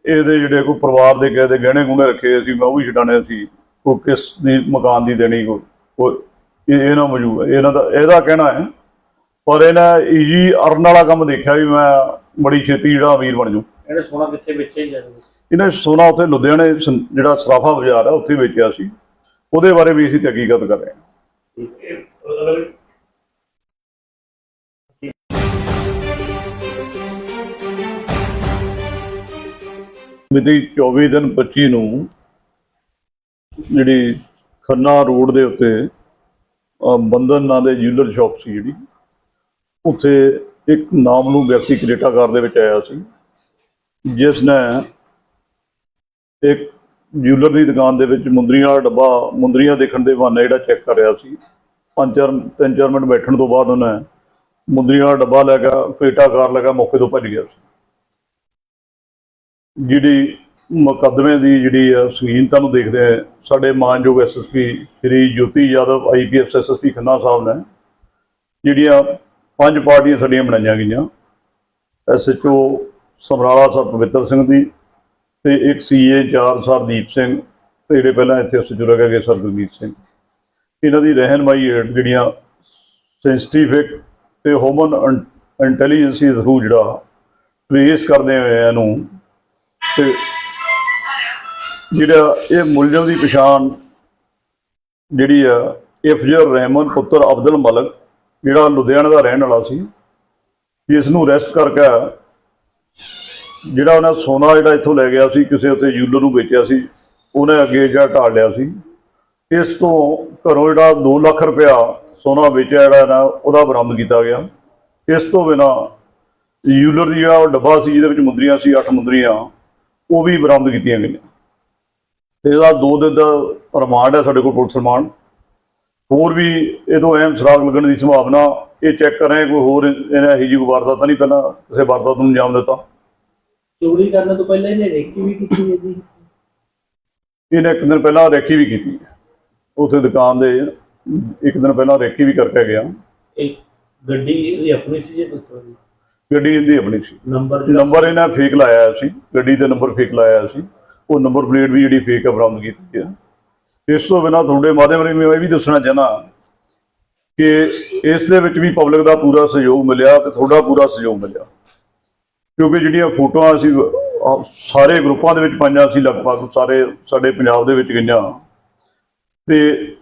ਇਹਦੇ ਜਿਹੜੇ ਕੋਈ ਪਰਿਵਾਰ ਦੇ ਕਿਸੇ ਦੇ ਗਹਿਣੇ ਗੁਣੇ ਰੱਖੇ ਸੀ ਮੈਂ ਉਹ ਵੀ ਛਡਾਣੇ ਸੀ। ਕੋਈ ਕਿਸ ਦੀ ਮਕਾਨ ਦੀ ਦੇਣੀ ਕੋਈ ਇਹ ਇਹਨਾਂ ਮਜੂ ਇਹਨਾਂ ਦਾ ਇਹਦਾ ਕਹਿਣਾ ਹੈ। ਪਰ ਇਹਨਾਂ ਈਜੀ ਅਰਨ ਵਾਲਾ ਕੰਮ ਦੇਖਿਆ ਵੀ ਮੈਂ ਬੜੀ ਛੇਤੀ ਜਿਹੜਾ ਅਮੀਰ ਬਣ ਜੂ। ਇਹਨੇ ਸੋਨਾ ਕਿੱਥੇ ਵੇਚਿਆ ਜੀ ਜਾਂਦੇ ਇਹਨੇ ਸੋਨਾ ਉੱਥੇ ਲੁਧਿਆਣੇ ਜਿਹੜਾ ਸਰਾਫਾ ਬਾਜ਼ਾਰ ਹੈ ਉੱਥੇ ਵੇਚਿਆ ਸੀ। ਉਹਦੇ ਬਾਰੇ ਵੀ ਅਸੀਂ ਤਹਿਕੀਕਤ ਕਰ ਰਹੇ ਹਾਂ। ਮਿਤੀ 24 ਦਿਨ 25 ਨੂੰ ਜਿਹੜੀ ਖੰਨਾ ਰੋਡ ਦੇ ਉੱਤੇ ਬੰਧਨ ਨਾਂ ਦੇ ਜਿਊਲਰ ਸ਼ਾਪ ਸੀ ਜਿਹੜੀ ਉੱਥੇ ਇੱਕ ਨਾਮ ਨੂੰ ਵਿਅਕਤੀ ਕ੍ਰੇਟਾ ਕਾਰ ਦੇ ਵਿੱਚ ਆਇਆ ਸੀ, ਜਿਸ ਨੇ ਇੱਕ ਜਿਊਲਰ ਦੀ ਦੁਕਾਨ ਦੇ ਵਿੱਚ ਮੁੰਦਰੀਆਂ ਵਾਲਾ ਡੱਬਾ ਮੁੰਦਰੀਆਂ ਦੇਖਣ ਦੇ ਬਹਾਨੇ ਜਿਹੜਾ ਚੈੱਕ ਕਰ ਰਿਹਾ ਸੀ। ਪੰਜ ਚਾਰ, ਤਿੰਨ ਚਾਰ ਮਿੰਟ ਬੈਠਣ ਤੋਂ ਬਾਅਦ ਉਹਨੇ ਮੁੰਦਰੀਆਂ ਵਾਲਾ ਡੱਬਾ ਲੈ ਕੇ ਪੇਟਾ ਕਾਰ ਕੇ ਮੌਕੇ ਤੋਂ ਭੱਜ ਗਿਆ ਸੀ। ਜਿਹੜੀ ਮੁਕੱਦਮੇ ਦੀ ਜਿਹੜੀ ਆ ਸੰਗੀਨਤਾ ਨੂੰ ਦੇਖਦੇ ਆ, ਸਾਡੇ ਮਾਨਯੋਗ SSP Shri Jyoti Yadav IPS SSP Khanna sahib ਨੇ, ਜਿਹੜੀਆਂ ਪੰਜ ਪਾਰਟੀਆਂ ਸਾਡੀਆਂ ਬਣਾਈਆਂ ਗਈਆਂ। ਐਸਐਚਓ ਸਮਰਾਲਾ ਸਰ ਪਵਿੱਤਰ ਸਿੰਘ ਦੀ ਤੇ ਇੱਕ ਸੀਏ ਚਾਰ ਸਰਦੀਪ ਸਿੰਘ ਤੇ ਜਿਹੜੇ ਪਹਿਲਾਂ ਇੱਥੇ ਐਸਐਚਓ ਲੱਗਾ ਗਏ ਸਰ ਗੁਰਮੀਤ ਸਿੰਘ। ਇਹਨਾਂ ਦੀ ਰਹਿਨਮਾਈ ਹੇਠ ਜਿਹੜੀਆਂ ਸੈਂਸਿਟਿਵਿਕ ਤੇ ਹਿਊਮਨ ਇੰਟੈਲੀਜੈਂਸੀ ਥਰੂ ਜਿਹੜਾ ਟ੍ਰੇਸ ਕਰਦੇ ਹੋਏ ਇਹਨੂੰ ਤੇ ਜਿਹੜਾ ਇਹ ਮੁਲਜ਼ਮ ਦੀ ਪਛਾਣ ਜਿਹੜੀ ਆ ਇਫਜਰ ਰਹਿਮਨ ਪੁੱਤਰ ਅਬਦੁਲ ਮਲਕ ਜਿਹੜਾ ਲੁਧਿਆਣਾ ਦਾ ਰਹਿਣ ਵਾਲਾ ਸੀ ਜਿਸ ਨੂੰ ਅਰੈਸਟ ਕਰਕੇ ਜਿਹੜਾ ਉਹਨਾਂ ਸੋਨਾ ਜਿਹੜਾ ਇੱਥੋਂ ਲੈ ਗਿਆ ਸੀ, ਕਿਸੇ ਉੱਤੇ ਜੂਲਰ ਨੂੰ ਵੇਚਿਆ ਸੀ, ਉਹਨੇ ਅੱਗੇ ਜਿਹੜਾ ਢਾਲ ਲਿਆ ਸੀ। ਇਸ ਤੋਂ ਘਰੋਂ ਜਿਹੜਾ 2 ਲੱਖ ਰੁਪਇਆ ਸੋਨਾ ਵੇਚਿਆ ਜਿਹੜਾ ਨਾ, ਉਹਦਾ ਬਰਾਮਦ ਕੀਤਾ ਗਿਆ। ਇਸ ਤੋਂ ਬਿਨਾ ਜੂਲਰ ਦੀ ਜਿਹੜਾ ਉਹ ਡੱਬਾ ਸੀ, ਜਿਹਦੇ ਵਿੱਚ ਮੁੰਦਰੀਆਂ ਸੀ 8 ਮੁੰਦਰੀਆਂ, ਉਹ ਵੀ ਬਰਾਮਦ ਕੀਤੀਆਂ ਗਈਆਂ। ਤੇ ਇਹਦਾ 2 ਦਿਨ ਦਾ ਰਿਮਾਂਡ ਹੈ ਸਾਡੇ ਕੋਲ ਪੁਲਿਸ ਰਿਮਾਂਡ। ਹੋਰ ਵੀ ਇਹ ਤੋਂ ਅਹਿਮ ਸੁਰਾਗ ਲੱਗਣ ਦੀ ਸੰਭਾਵਨਾ ਇਹ ਚੈੱਕ ਕਰ ਰਹੇ ਹਾਂ, ਕੋਈ ਹੋਰ ਇਹਨੇ ਇਹੀ ਜਿਹੀ ਵਾਰਦਾਤ ਤਾਂ ਨਹੀਂ ਪਹਿਲਾਂ ਕਿਸੇ ਵਾਰਦਾਤ ਨੂੰ ਅੰਜਾਮ ਦਿੱਤਾ। ਚੋਰੀ ਕਰਨ ਤੋਂ ਪਹਿਲਾਂ ਇਹਨੇ ਰੇਕੀ ਵੀ ਕੀਤੀ ਹੈ ਜੀ? ਇਹਨੇ ਇੱਕ ਦਿਨ ਪਹਿਲਾਂ ਰੇਕੀ ਵੀ ਕੀਤੀ ਉੱਥੇ ਦੁਕਾਨ ਦੇ ਇੱਕ ਦਿਨ ਪਹਿਲਾਂ ਰੇਕੀ ਵੀ ਕਰਕੇ ਗਿਆ। ਇੱਕ ਗੱਡੀ ਇਹਦੀ ਆਪਣੀ ਸੀ ਜੇ ਦੱਸੋ ਜੀ ਗੱਡੀ ਇਹਦੀ ਆਪਣੀ ਸੀ। ਨੰਬਰ ਨੰਬਰ ਇਹਨਾਂ ਫੇਕ ਲਾਇਆ ਸੀ। ਗੱਡੀ ਤੇ ਨੰਬਰ ਫੇਕ ਲਾਇਆ ਸੀ। ਉਹ ਨੰਬਰ ਪਲੇਟ ਵੀ ਜਿਹੜੀ ਫੇਕ ਆ ਬਰਾਮਦ ਕੀਤੀ ਹੈ। ਇਸ ਤੋਂ ਬਿਨਾਂ ਤੁਹਾਡੇ ਮਾਧਿਅਮ ਰਾਹੀਂ ਮੈਂ ਇਹ ਵੀ ਦੱਸਣਾ ਚਾਹਨਾ ਕਿ ਇਸ ਦੇ ਵਿੱਚ ਵੀ ਪਬਲਿਕ ਦਾ ਪੂਰਾ ਸਹਿਯੋਗ ਮਿਲਿਆ ਤੇ ਤੁਹਾਡਾ ਪੂਰਾ ਸਹਿਯੋਗ ਮਿਲਿਆ। ਕਿਉਂਕਿ ਜਿਹੜੀਆਂ ਫੋਟੋਆਂ ਅਸੀਂ ਸਾਰੇ ਗਰੁੱਪਾਂ ਦੇ ਵਿੱਚ ਪਾਈਆਂ ਸੀ ਲਗਭਗ, ਸਾਰੇ ਸਾਡੇ ਪੰਜਾਬ ਦੇ ਵਿੱਚ ਗਈਆਂ। ਤੇ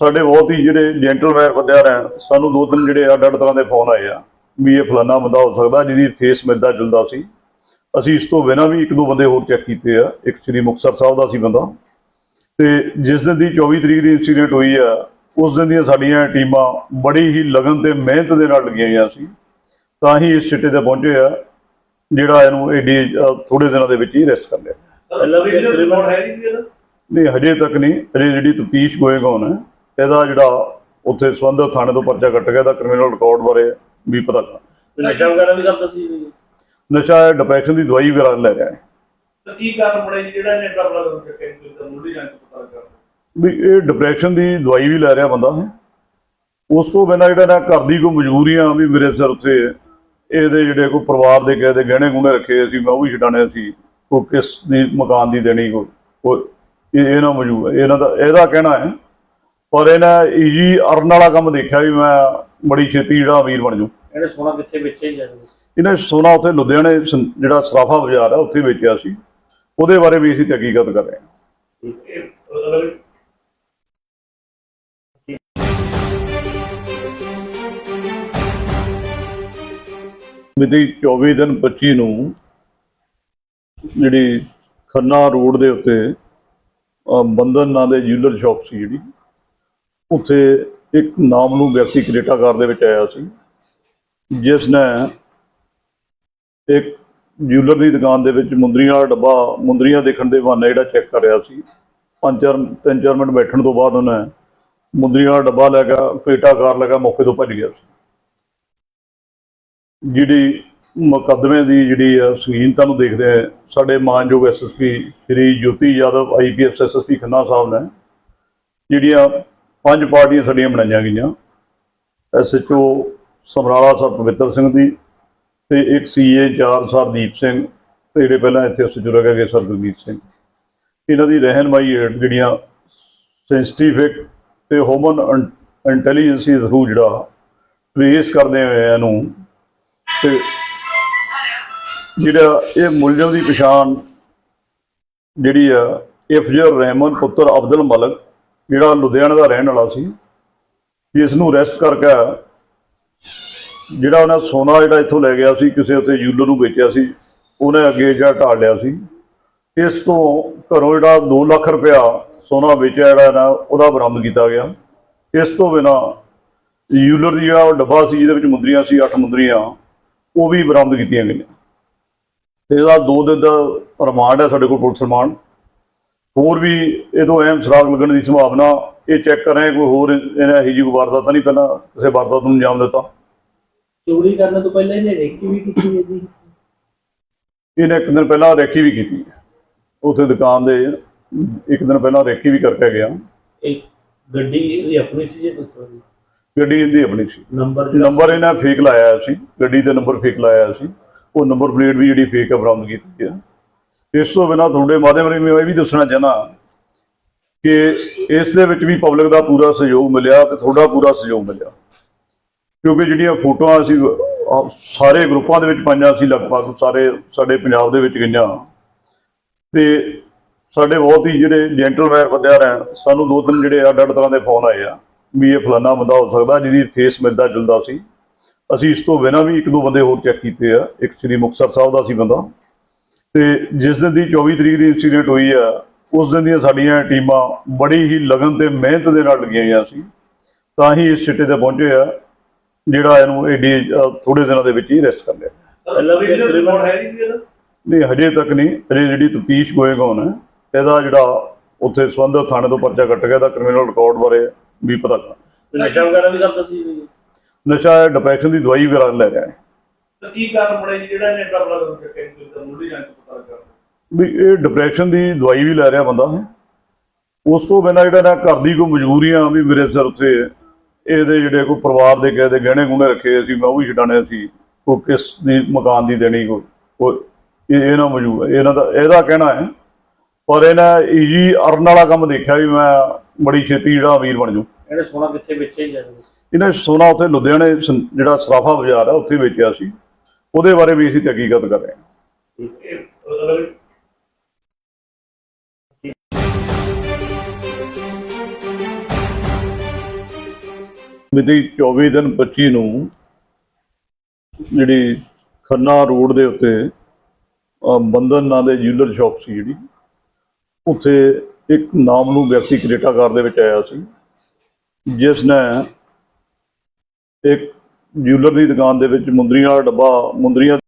ਸਾਡੇ ਬਹੁਤ ਹੀ ਜਿਹੜੇ ਜੈਂਟਲਮੈਨ ਬੰਦਿਆਂ ਨੇ ਸਾਨੂੰ ਦੋ ਤਿੰਨ ਜਿਹੜੇ ਅੱਡ ਅੱਡ ਤਰ੍ਹਾਂ ਦੇ ਫੋਨ ਆਏ ਆ, ਵੀ ਇਹ ਫਲਾਨਾ ਬੰਦਾ ਹੋ ਸਕਦਾ, ਜਿਹਦੀ ਫੇਸ ਮਿਲਦਾ ਜੁਲਦਾ ਸੀ। ਅਸੀਂ ਇਸ ਤੋਂ ਬਿਨਾਂ ਵੀ ਇੱਕ ਦੋ ਬੰਦੇ ਹੋਰ ਚੈੱਕ ਕੀਤੇ ਆ। ਇੱਕ ਸ੍ਰੀ ਮੁਕਤਸਰ ਸਾਹਿਬ ਦਾ ਸੀ ਬੰਦਾ। ਤੇ ਜਿਸ ਦਿਨ ਦੀ 24 ਤਰੀਕ ਦੀ ਇਨਸੀਡੈਂਟ ਹੋਈ ਆ ਉਸ ਦਿਨ ਦੀਆਂ ਸਾਡੀਆਂ ਟੀਮਾਂ ਬੜੀ ਹੀ ਲਗਨ ਤੇ ਮਿਹਨਤ ਦੇ ਨਾਲ ਲੱਗੀਆਂ ਹੋਈਆਂ ਸੀ। ਤਾਂ ਹੀ ਇਸ ਚਿੱਟੇ ਤੇ ਪਹੁੰਚੇ ਆ ਜਿਹੜਾ ਇਹਨੂੰ ਏਡੀ ਥੋੜੇ ਦਿਨਾਂ ਦੇ ਵਿੱਚ ਹੀ ਅਰੈਸਟ ਕਰ ਲਿਆ। ਨਹੀਂ ਹਜੇ ਤੱਕ ਨਹੀਂ। ਹਜੇ ਜਿਹੜੀ ਤਫਤੀਸ਼ ਗੋਇੰਗ ਔਨ ਹੈ ਇਹਦਾ ਜਿਹੜਾ ਉੱਥੇ ਸੰਬੰਧਿਤ ਥਾਣੇ ਤੋਂ ਪਰਚਾ ਕੱਟ ਗਿਆ ਦਾ ਕ੍ਰਿਮੀਨਲ ਰਿਕਾਰਡ ਬਾਰੇ ਵੀ ਪਤਾ ਨਸ਼ਾ ਵਗੈਰਾ ਵੀ ਕਰਦਾ ਸੀ? ਨਸ਼ਾ ਡਿਪਰੈਸ਼ਨ ਦੀ ਦਵਾਈ ਵਗੈਰਾ ਲੈ ਰਿਹਾ ਹੈ। ਤਾਂ ਕੀ ਕਾਰਨ ਬਣਿਆ ਜੀ? ਜਿਹੜਾ ਇਹਨੇ ਡਬਲਾ ਕਰ ਚੱਕਿਆ ਜੀ? ਕੋਈ ਤਾਂ ਮੁੱਢਲੀ ਜਾਂਚ ਤੋਂ ਪਤਾ ਲੱਗਾ। ਵੀ ਇਹ ਡਿਪਰੈਸ਼ਨ ਦੀ ਦਵਾਈ ਵੀ ਲੈ ਰਿਹਾ ਬੰਦਾ ਹੈ ਉਸ ਤੋਂ ਬਿਨਾਂ ਜਿਹੜਾ ਨਾ ਘਰ ਦੀ ਕੋਈ ਮਜਬੂਰੀਆਂ ਵੀ ਮੇਰੇ ਸਿਰ ਉੱਤੇ ਇਹਦੇ ਜਿਹੜੇ ਕੋਈ ਪਰਿਵਾਰ ਦੇ ਕਿਸੇ ਦੇ ਗਹਿਣੇ ਗੁਣੇ ਰੱਖੇ ਸੀ ਮੈਂ ਉਹ ਵੀ ਛਡਾਣੇ ਸੀ। ਕੋਈ ਕਿਸ ਦੀ ਮਕਾਨ ਦੀ ਦੇਣੀ ਕੋਈ ਇਹ ਇਹ ਨਾ ਮਜਬੂਰ ਇਹਨਾਂ ਦਾ ਇਹਦਾ ਕਹਿਣਾ ਹੈ। ਪਰ ਇਹਨਾਂ ਈਜੀ ਅਰਨ ਵਾਲਾ ਕੰਮ ਦੇਖਿਆ ਵੀ ਮੈਂ ਬੜੀ ਛੇਤੀ ਜਿਹੜਾ ਅਮੀਰ ਬਣ ਜੂ ਇਹਨੇ ਸੋਨਾ ਕਿੱਥੇ ਵੇਚਿਆ ਜੀ ਇਹਨੇ ਸੋਨਾ ਉੱਥੇ ਲੁਧਿਆਣੇ ਜਿਹੜਾ ਸਰਾਫਾ ਬਾਜ਼ਾਰ ਹੈ ਉੱਥੇ ਵੇਚਿਆ ਸੀ। ਉਹਦੇ ਬਾਰੇ ਵੀ ਅਸੀਂ ਤਹਿਕੀਕਤ ਕਰ ਰਹੇ ਹਾਂ। ਮਿਤੀ 24 ਦਿਨ 25 ਨੂੰ ਜਿਹੜੀ ਖੰਨਾ ਰੋਡ ਦੇ ਉੱਤੇ, ਅਹ, ਬੰਧਨ ਨਾਂ ਦੇ ਜਿਊਲਰ ਸ਼ਾਪ ਸੀ ਜਿਹੜੀ, ਉੱਥੇ ਇੱਕ ਨਾਮ ਨੂੰ ਵਿਅਕਤੀ ਕਰੇਟਾਕਾਰ ਦੇ ਵਿੱਚ ਆਇਆ ਸੀ, ਜਿਸ ਨੇ ਇੱਕ ਜਿਊਲਰ ਦੀ ਦੁਕਾਨ ਦੇ ਵਿੱਚ ਮੁੰਦਰੀਆਂ ਵਾਲਾ ਡੱਬਾ, ਮੁੰਦਰੀਆਂ ਦੇਖਣ ਦੇ ਬਹਾਨੇ ਜਿਹੜਾ ਚੈੱਕ ਕਰ ਰਿਹਾ ਸੀ। ਪੰਜ ਚਾਰ, ਤਿੰਨ ਚਾਰ ਮਿੰਟ ਬੈਠਣ ਤੋਂ ਬਾਅਦ ਉਹਨੇ ਮੁੰਦਰੀਆਂ ਵਾਲਾ ਡੱਬਾ ਲੈ ਕੇ ਪੇਟਾ ਕਾਰ ਕੇ ਮੌਕੇ ਤੋਂ ਭੱਜ ਗਿਆ ਸੀ। ਜਿਹੜੀ ਮੁਕੱਦਮੇ ਦੀ ਜਿਹੜੀ ਆ ਸੰਗੀਨਤਾ ਨੂੰ ਦੇਖਦੇ ਆ, ਸਾਡੇ ਮਾਨਯੋਗ SSP Shri Jyoti Yadav IPS SSP Khanna sahib ਨੇ ਜਿਹੜੀਆਂ ਪੰਜ ਪਾਰਟੀਆਂ ਸਾਡੀਆਂ ਬਣਾਈਆਂ ਗਈਆਂ। ਐਸਐਚਓ ਸਮਰਾਲਾ ਸਾਹਿਬ ਪਵਿੱਤਰ ਸਿੰਘ ਦੀ ਤੇ ਇੱਕ ਸੀਏ ਚਾਰ ਸਰਦੀਪ ਸਿੰਘ ਤੇ ਜਿਹੜੇ ਪਹਿਲਾਂ ਇੱਥੇ ਐਸਐਚਓ ਲੱਗਾ ਗਏ ਸਰ ਗੁਰਮੀਤ ਸਿੰਘ। ਇਹਨਾਂ ਦੀ ਰਹਿਨਮਾਈ ਹੇਠ ਜਿਹੜੀਆਂ ਸੈਂਸਿਟਿਵਿਕ ਤੇ ਹਿਊਮਨ ਇੰਟੈਲੀਜੈਂਸੀ ਦੇ ਥਰੂ ਜਿਹੜਾ ਟ੍ਰੇਸ ਕਰਦੇ ਹੋਏ ਇਹਨੂੰ ਤੇ ਜਿਹੜਾ ਇਹ ਮੁਲਜ਼ਮ ਦੀ ਪਛਾਣ ਜਿਹੜੀ ਆ ਇਫਜਰ ਰਹਿਮਨ ਪੁੱਤਰ ਅਬਦੁਲ ਮਲਕ, ਜਿਹੜਾ ਲੁਧਿਆਣਾ ਦਾ ਰਹਿਣ ਵਾਲਾ ਸੀ ਜਿਸ ਨੂੰ ਅਰੈਸਟ ਕਰਕੇ ਜਿਹੜਾ ਉਹਨਾਂ ਸੋਨਾ ਜਿਹੜਾ ਇੱਥੋਂ ਲੈ ਗਿਆ ਸੀ, ਕਿਸੇ ਉੱਤੇ ਜੂਲਰ ਨੂੰ ਵੇਚਿਆ ਸੀ, ਉਹਨੇ ਅੱਗੇ ਜਿਹੜਾ ਢਾਲ ਲਿਆ ਸੀ। ਇਸ ਤੋਂ ਘਰੋਂ ਜਿਹੜਾ 2 ਲੱਖ ਰੁਪਇਆ ਸੋਨਾ ਵੇਚਿਆ ਜਿਹੜਾ ਨਾ, ਉਹਦਾ ਬਰਾਮਦ ਕੀਤਾ ਗਿਆ। ਇਸ ਤੋਂ ਬਿਨਾ ਯੂਲਰ ਦੀ ਜਿਹੜਾ ਉਹ ਡੱਬਾ ਸੀ, ਜਿਹਦੇ ਵਿੱਚ ਮੁੰਦਰੀਆਂ ਸੀ 8 ਮੁੰਦਰੀਆਂ, ਉਹ ਵੀ ਬਰਾਮਦ ਕੀਤੀਆਂ ਗਈਆਂ। ਤੇ ਇਹਦਾ 2 ਦਿਨ ਦਾ ਰਿਮਾਂਡ ਹੈ ਸਾਡੇ ਕੋਲ ਪੁਲਿਸ ਰਿਮਾਂਡ। ਹੋਰ ਵੀ ਇਹ ਤੋਂ ਅਹਿਮ ਸੁਰਾਗ ਲੱਗਣ ਦੀ ਸੰਭਾਵਨਾ, ਇਹ ਚੈੱਕ ਕਰ ਰਹੇ ਕੋਈ ਹੋਰ ਇਹਨੇ ਇਹੀ ਜਿਹੀ ਕੋਈ ਵਾਰਦਾਤ ਨਹੀਂ ਪਹਿਲਾਂ ਕਿਸੇ ਵਾਰਦਾਤ ਨੂੰ ਅੰਜਾਮ ਦਿੱਤਾ। ਚੋਰੀ ਕਰਨ ਤੋਂ ਪਹਿਲਾਂ ਇਹਨੇ ਰੇਕੀ ਵੀ ਕੀਤੀ ਹੈ ਜੀ? ਇਹਨੇ ਇੱਕ ਦਿਨ ਪਹਿਲਾਂ ਰੇਕੀ ਵੀ ਕੀਤੀ ਹੈ। ਉੱਥੇ ਦੁਕਾਨ ਦੇ ਇੱਕ ਦਿਨ ਪਹਿਲਾਂ ਰੇਕੀ ਵੀ ਕਰਕੇ ਗਿਆ। ਇਹ ਗੱਡੀ ਇਹਦੀ ਆਪਣੀ ਸੀ ਜੇ ਦੱਸੋ ਜੀ ਗੱਡੀ ਇਹਦੀ ਆਪਣੀ ਸੀ। ਨੰਬਰ ਨੰਬਰ ਇਹਨਾਂ ਫੇਕ ਲਾਇਆ ਸੀ। ਗੱਡੀ ਦੇ ਨੰਬਰ ਫੇਕ ਲਾਇਆ ਸੀ। ਉਹ ਨੰਬਰ ਪਲੇਟ ਵੀ ਜਿਹੜੀ ਫੇਕ ਹੈ ਬਰਾਮਦ ਕੀਤੀ ਹੈ ਇਸ ਤੋਂ ਬਿਨਾਂ ਤੁਹਾਡੇ ਮਾਧਿਅਮ ਰਾਹੀਂ ਮੈਂ ਇਹ ਵੀ ਦੱਸਣਾ ਚਾਹਨਾ ਕਿ ਇਸ ਦੇ ਵਿੱਚ ਵੀ ਪਬਲਿਕ ਦਾ ਪੂਰਾ ਸਹਿਯੋਗ ਮਿਲਿਆ ਤੇ ਤੁਹਾਡਾ ਪੂਰਾ ਸਹਿਯੋਗ ਮਿਲਿਆ। ਕਿਉਂਕਿ ਜਿਹੜੀਆਂ ਫੋਟੋਆਂ ਅਸੀਂ ਅਹ, ਸਾਰੇ ਗਰੁੱਪਾਂ ਦੇ ਵਿੱਚ ਪਾਈਆਂ ਸੀ ਲਗਭਗ ਸਾਰੇ ਸਾਡੇ ਪੰਜਾਬ ਦੇ ਵਿੱਚ ਗਈਆਂ। ਤੇ ਸਾਡੇ ਬਹੁਤ ਹੀ ਜਿਹੜੇ ਜੈਂਟਲਮੈਨ ਬੰਦਿਆਂ ਨੇ ਸਾਨੂੰ ਦੋ ਤਿੰਨ ਜਿਹੜੇ ਅੱਡ ਅੱਡ ਤਰ੍ਹਾਂ ਦੇ ਫੋਨ ਆਏ ਆ ਵੀ ਇਹ ਫਲਾਨਾ ਬੰਦਾ ਹੋ ਸਕਦਾ ਜਿਹਦੀ ਫੇਸ ਮਿਲਦਾ ਜੁਲਦਾ ਸੀ। ਅਸੀਂ ਇਸ ਤੋਂ ਬਿਨਾਂ ਵੀ ਇੱਕ ਦੋ ਬੰਦੇ ਹੋਰ ਚੈੱਕ ਕੀਤੇ ਆ ਇੱਕ ਸ੍ਰੀ ਮੁਕਤਸਰ ਸਾਹਿਬ ਦਾ ਸੀ ਬੰਦਾ। ਤੇ ਜਿਸ ਦਿਨ ਦੀ 24 ਤਰੀਕ ਦੀ ਇਨਸੀਡੈਂਟ ਹੋਈ ਆ ਉਸ ਦਿਨ ਦੀਆਂ ਸਾਡੀਆਂ ਟੀਮਾਂ ਬੜੀ ਹੀ ਲਗਨ ਤੇ ਮਿਹਨਤ ਦੇ ਨਾਲ ਲੱਗੀਆਂ ਹੋਈਆਂ ਸੀ। ਤਾਂ ਹੀ ਇਸ ਸਿੱਟੇ ਤੇ ਪਹੁੰਚੇ ਆ। ਜਿਹੜਾ ਇਹਨੂੰ ਏਡੀ ਥੋੜੇ ਦਿਨਾਂ ਦੇ ਵਿੱਚ ਹੀ ਅਰੈਸਟ ਕਰ ਲਿਆ। ਪਹਿਲਾਂ ਵੀ ਹੈ ਇਹਦਾ? ਨਹੀਂ ਹਜੇ ਤੱਕ ਨਹੀਂ। ਹਜੇ ਜਿਹੜੀ ਤਫਤੀਸ਼ ਔਨ ਹੈ ਇਹਦਾ ਜਿਹੜਾ ਉੱਥੇ ਸੰਬੰਧਿਤ ਥਾਣੇ ਤੋਂ ਪਰਚਾ ਕੱਟ ਗਿਆ ਦਾ ਕ੍ਰਿਮੀਨਲ ਰਿਕਾਰਡ ਬਾਰੇ ਵੀ ਪਤਾ ਨਸ਼ਾ ਵਗੈਰਾ ਵੀ ਕਰਦਾ ਸੀ ਨਸ਼ਾ ਡਿਪਰੈਸ਼ਨ ਦੀ ਦਵਾਈ ਵਗੈਰਾ ਲੈ ਰਿਹਾ ਹੈ। ਕੀ ਕਾਰਨ ਬਣਿਆ ਜੀ? ਜਿਹੜਾ ਇਹਨੇ ਐਡਾ ਬੜਾ ਚੱਕਿਆ ਜੀ ਕੋਈ ਮੁੱਢਲੀ ਜਾਂਚ ਪਤਾ ਲੱਗਾ। ਵੀ ਇਹ ਡਿਪਰੈਸ਼ਨ ਦੀ ਦਵਾਈ ਵੀ ਲੈ ਰਿਹਾ ਬੰਦਾ ਉਸ ਤੋਂ ਬਿਨਾਂ ਜਿਹੜਾ ਨਾ ਘਰ ਦੀ ਕੋਈ ਮਜਬੂਰੀਆਂ ਵੀ ਮੇਰੇ ਸਿਰ ਉੱਤੇ ਇਹਦੇ ਜਿਹੜੇ ਕੋਈ ਪਰਿਵਾਰ ਦੇ ਕਿਸੇ ਦੇ ਗਹਿਣੇ ਗੁਣੇ ਰੱਖੇ ਸੀ ਮੈਂ ਉਹ ਵੀ ਛਡਾਣੇ ਸੀ ਕੋਈ ਕਿਸ ਦੀ ਮਕਾਨ ਦੀ ਦੇਣੀ ਕੋਈ ਇਹ ਇਹਨਾਂ ਮਜਬੂਰ ਇਹਨਾਂ ਦਾ ਇਹਦਾ ਕਹਿਣਾ ਹੈ ਪਰ ਇਹਨਾਂ ਈਜੀ ਅਰਨ ਵਾਲਾ ਕੰਮ ਦੇਖਿਆ ਵੀ ਮੈਂ ਬੜੀ ਛੇਤੀ ਜਿਹੜਾ ਅਮੀਰ ਬਣ ਜੂ ਇਹਨੇ ਸੋਨਾ ਕਿੱਥੇ ਵੇਚਿਆ ਜੀ ਇਹਨੇ ਸੋਨਾ ਉੱਥੇ ਲੁਧਿਆਣੇ ਜਿਹੜਾ ਸਰਾਫਾ ਬਾਜ਼ਾਰ ਆ ਉੱਥੇ ਵੇਚਿਆ ਸੀ ਉਹਦੇ ਬਾਰੇ ਵੀ ਅਸੀਂ ਤਹਿਕੀਕਤ ਕਰ ਰਹੇ ਹਾਂ। ਮਿਤੀ 24 ਦਿਨ 25 ਨੂੰ ਜਿਹੜੀ ਖੰਨਾ ਰੋਡ ਦੇ ਉੱਤੇ ਅਹ, ਬੰਧਨ ਨਾਂ ਦੇ ਜਿਊਲਰ ਸ਼ਾਪ ਸੀ ਜਿਹੜੀ ਉੱਥੇ ਇੱਕ ਨਾਮ ਨੂੰ ਵਿਅਕਤੀ ਕ੍ਰੇਟਾਕਾਰ ਦੇ ਵਿੱਚ ਆਇਆ ਸੀ ਜਿਸ ਨੇ ਇੱਕ ਜਿਊਲਰ ਦੀ ਦੁਕਾਨ ਦੇ ਵਿੱਚ ਮੁੰਦਰੀਆਂ ਵਾਲਾ ਡੱਬਾ ਮੁੰਦਰੀਆਂ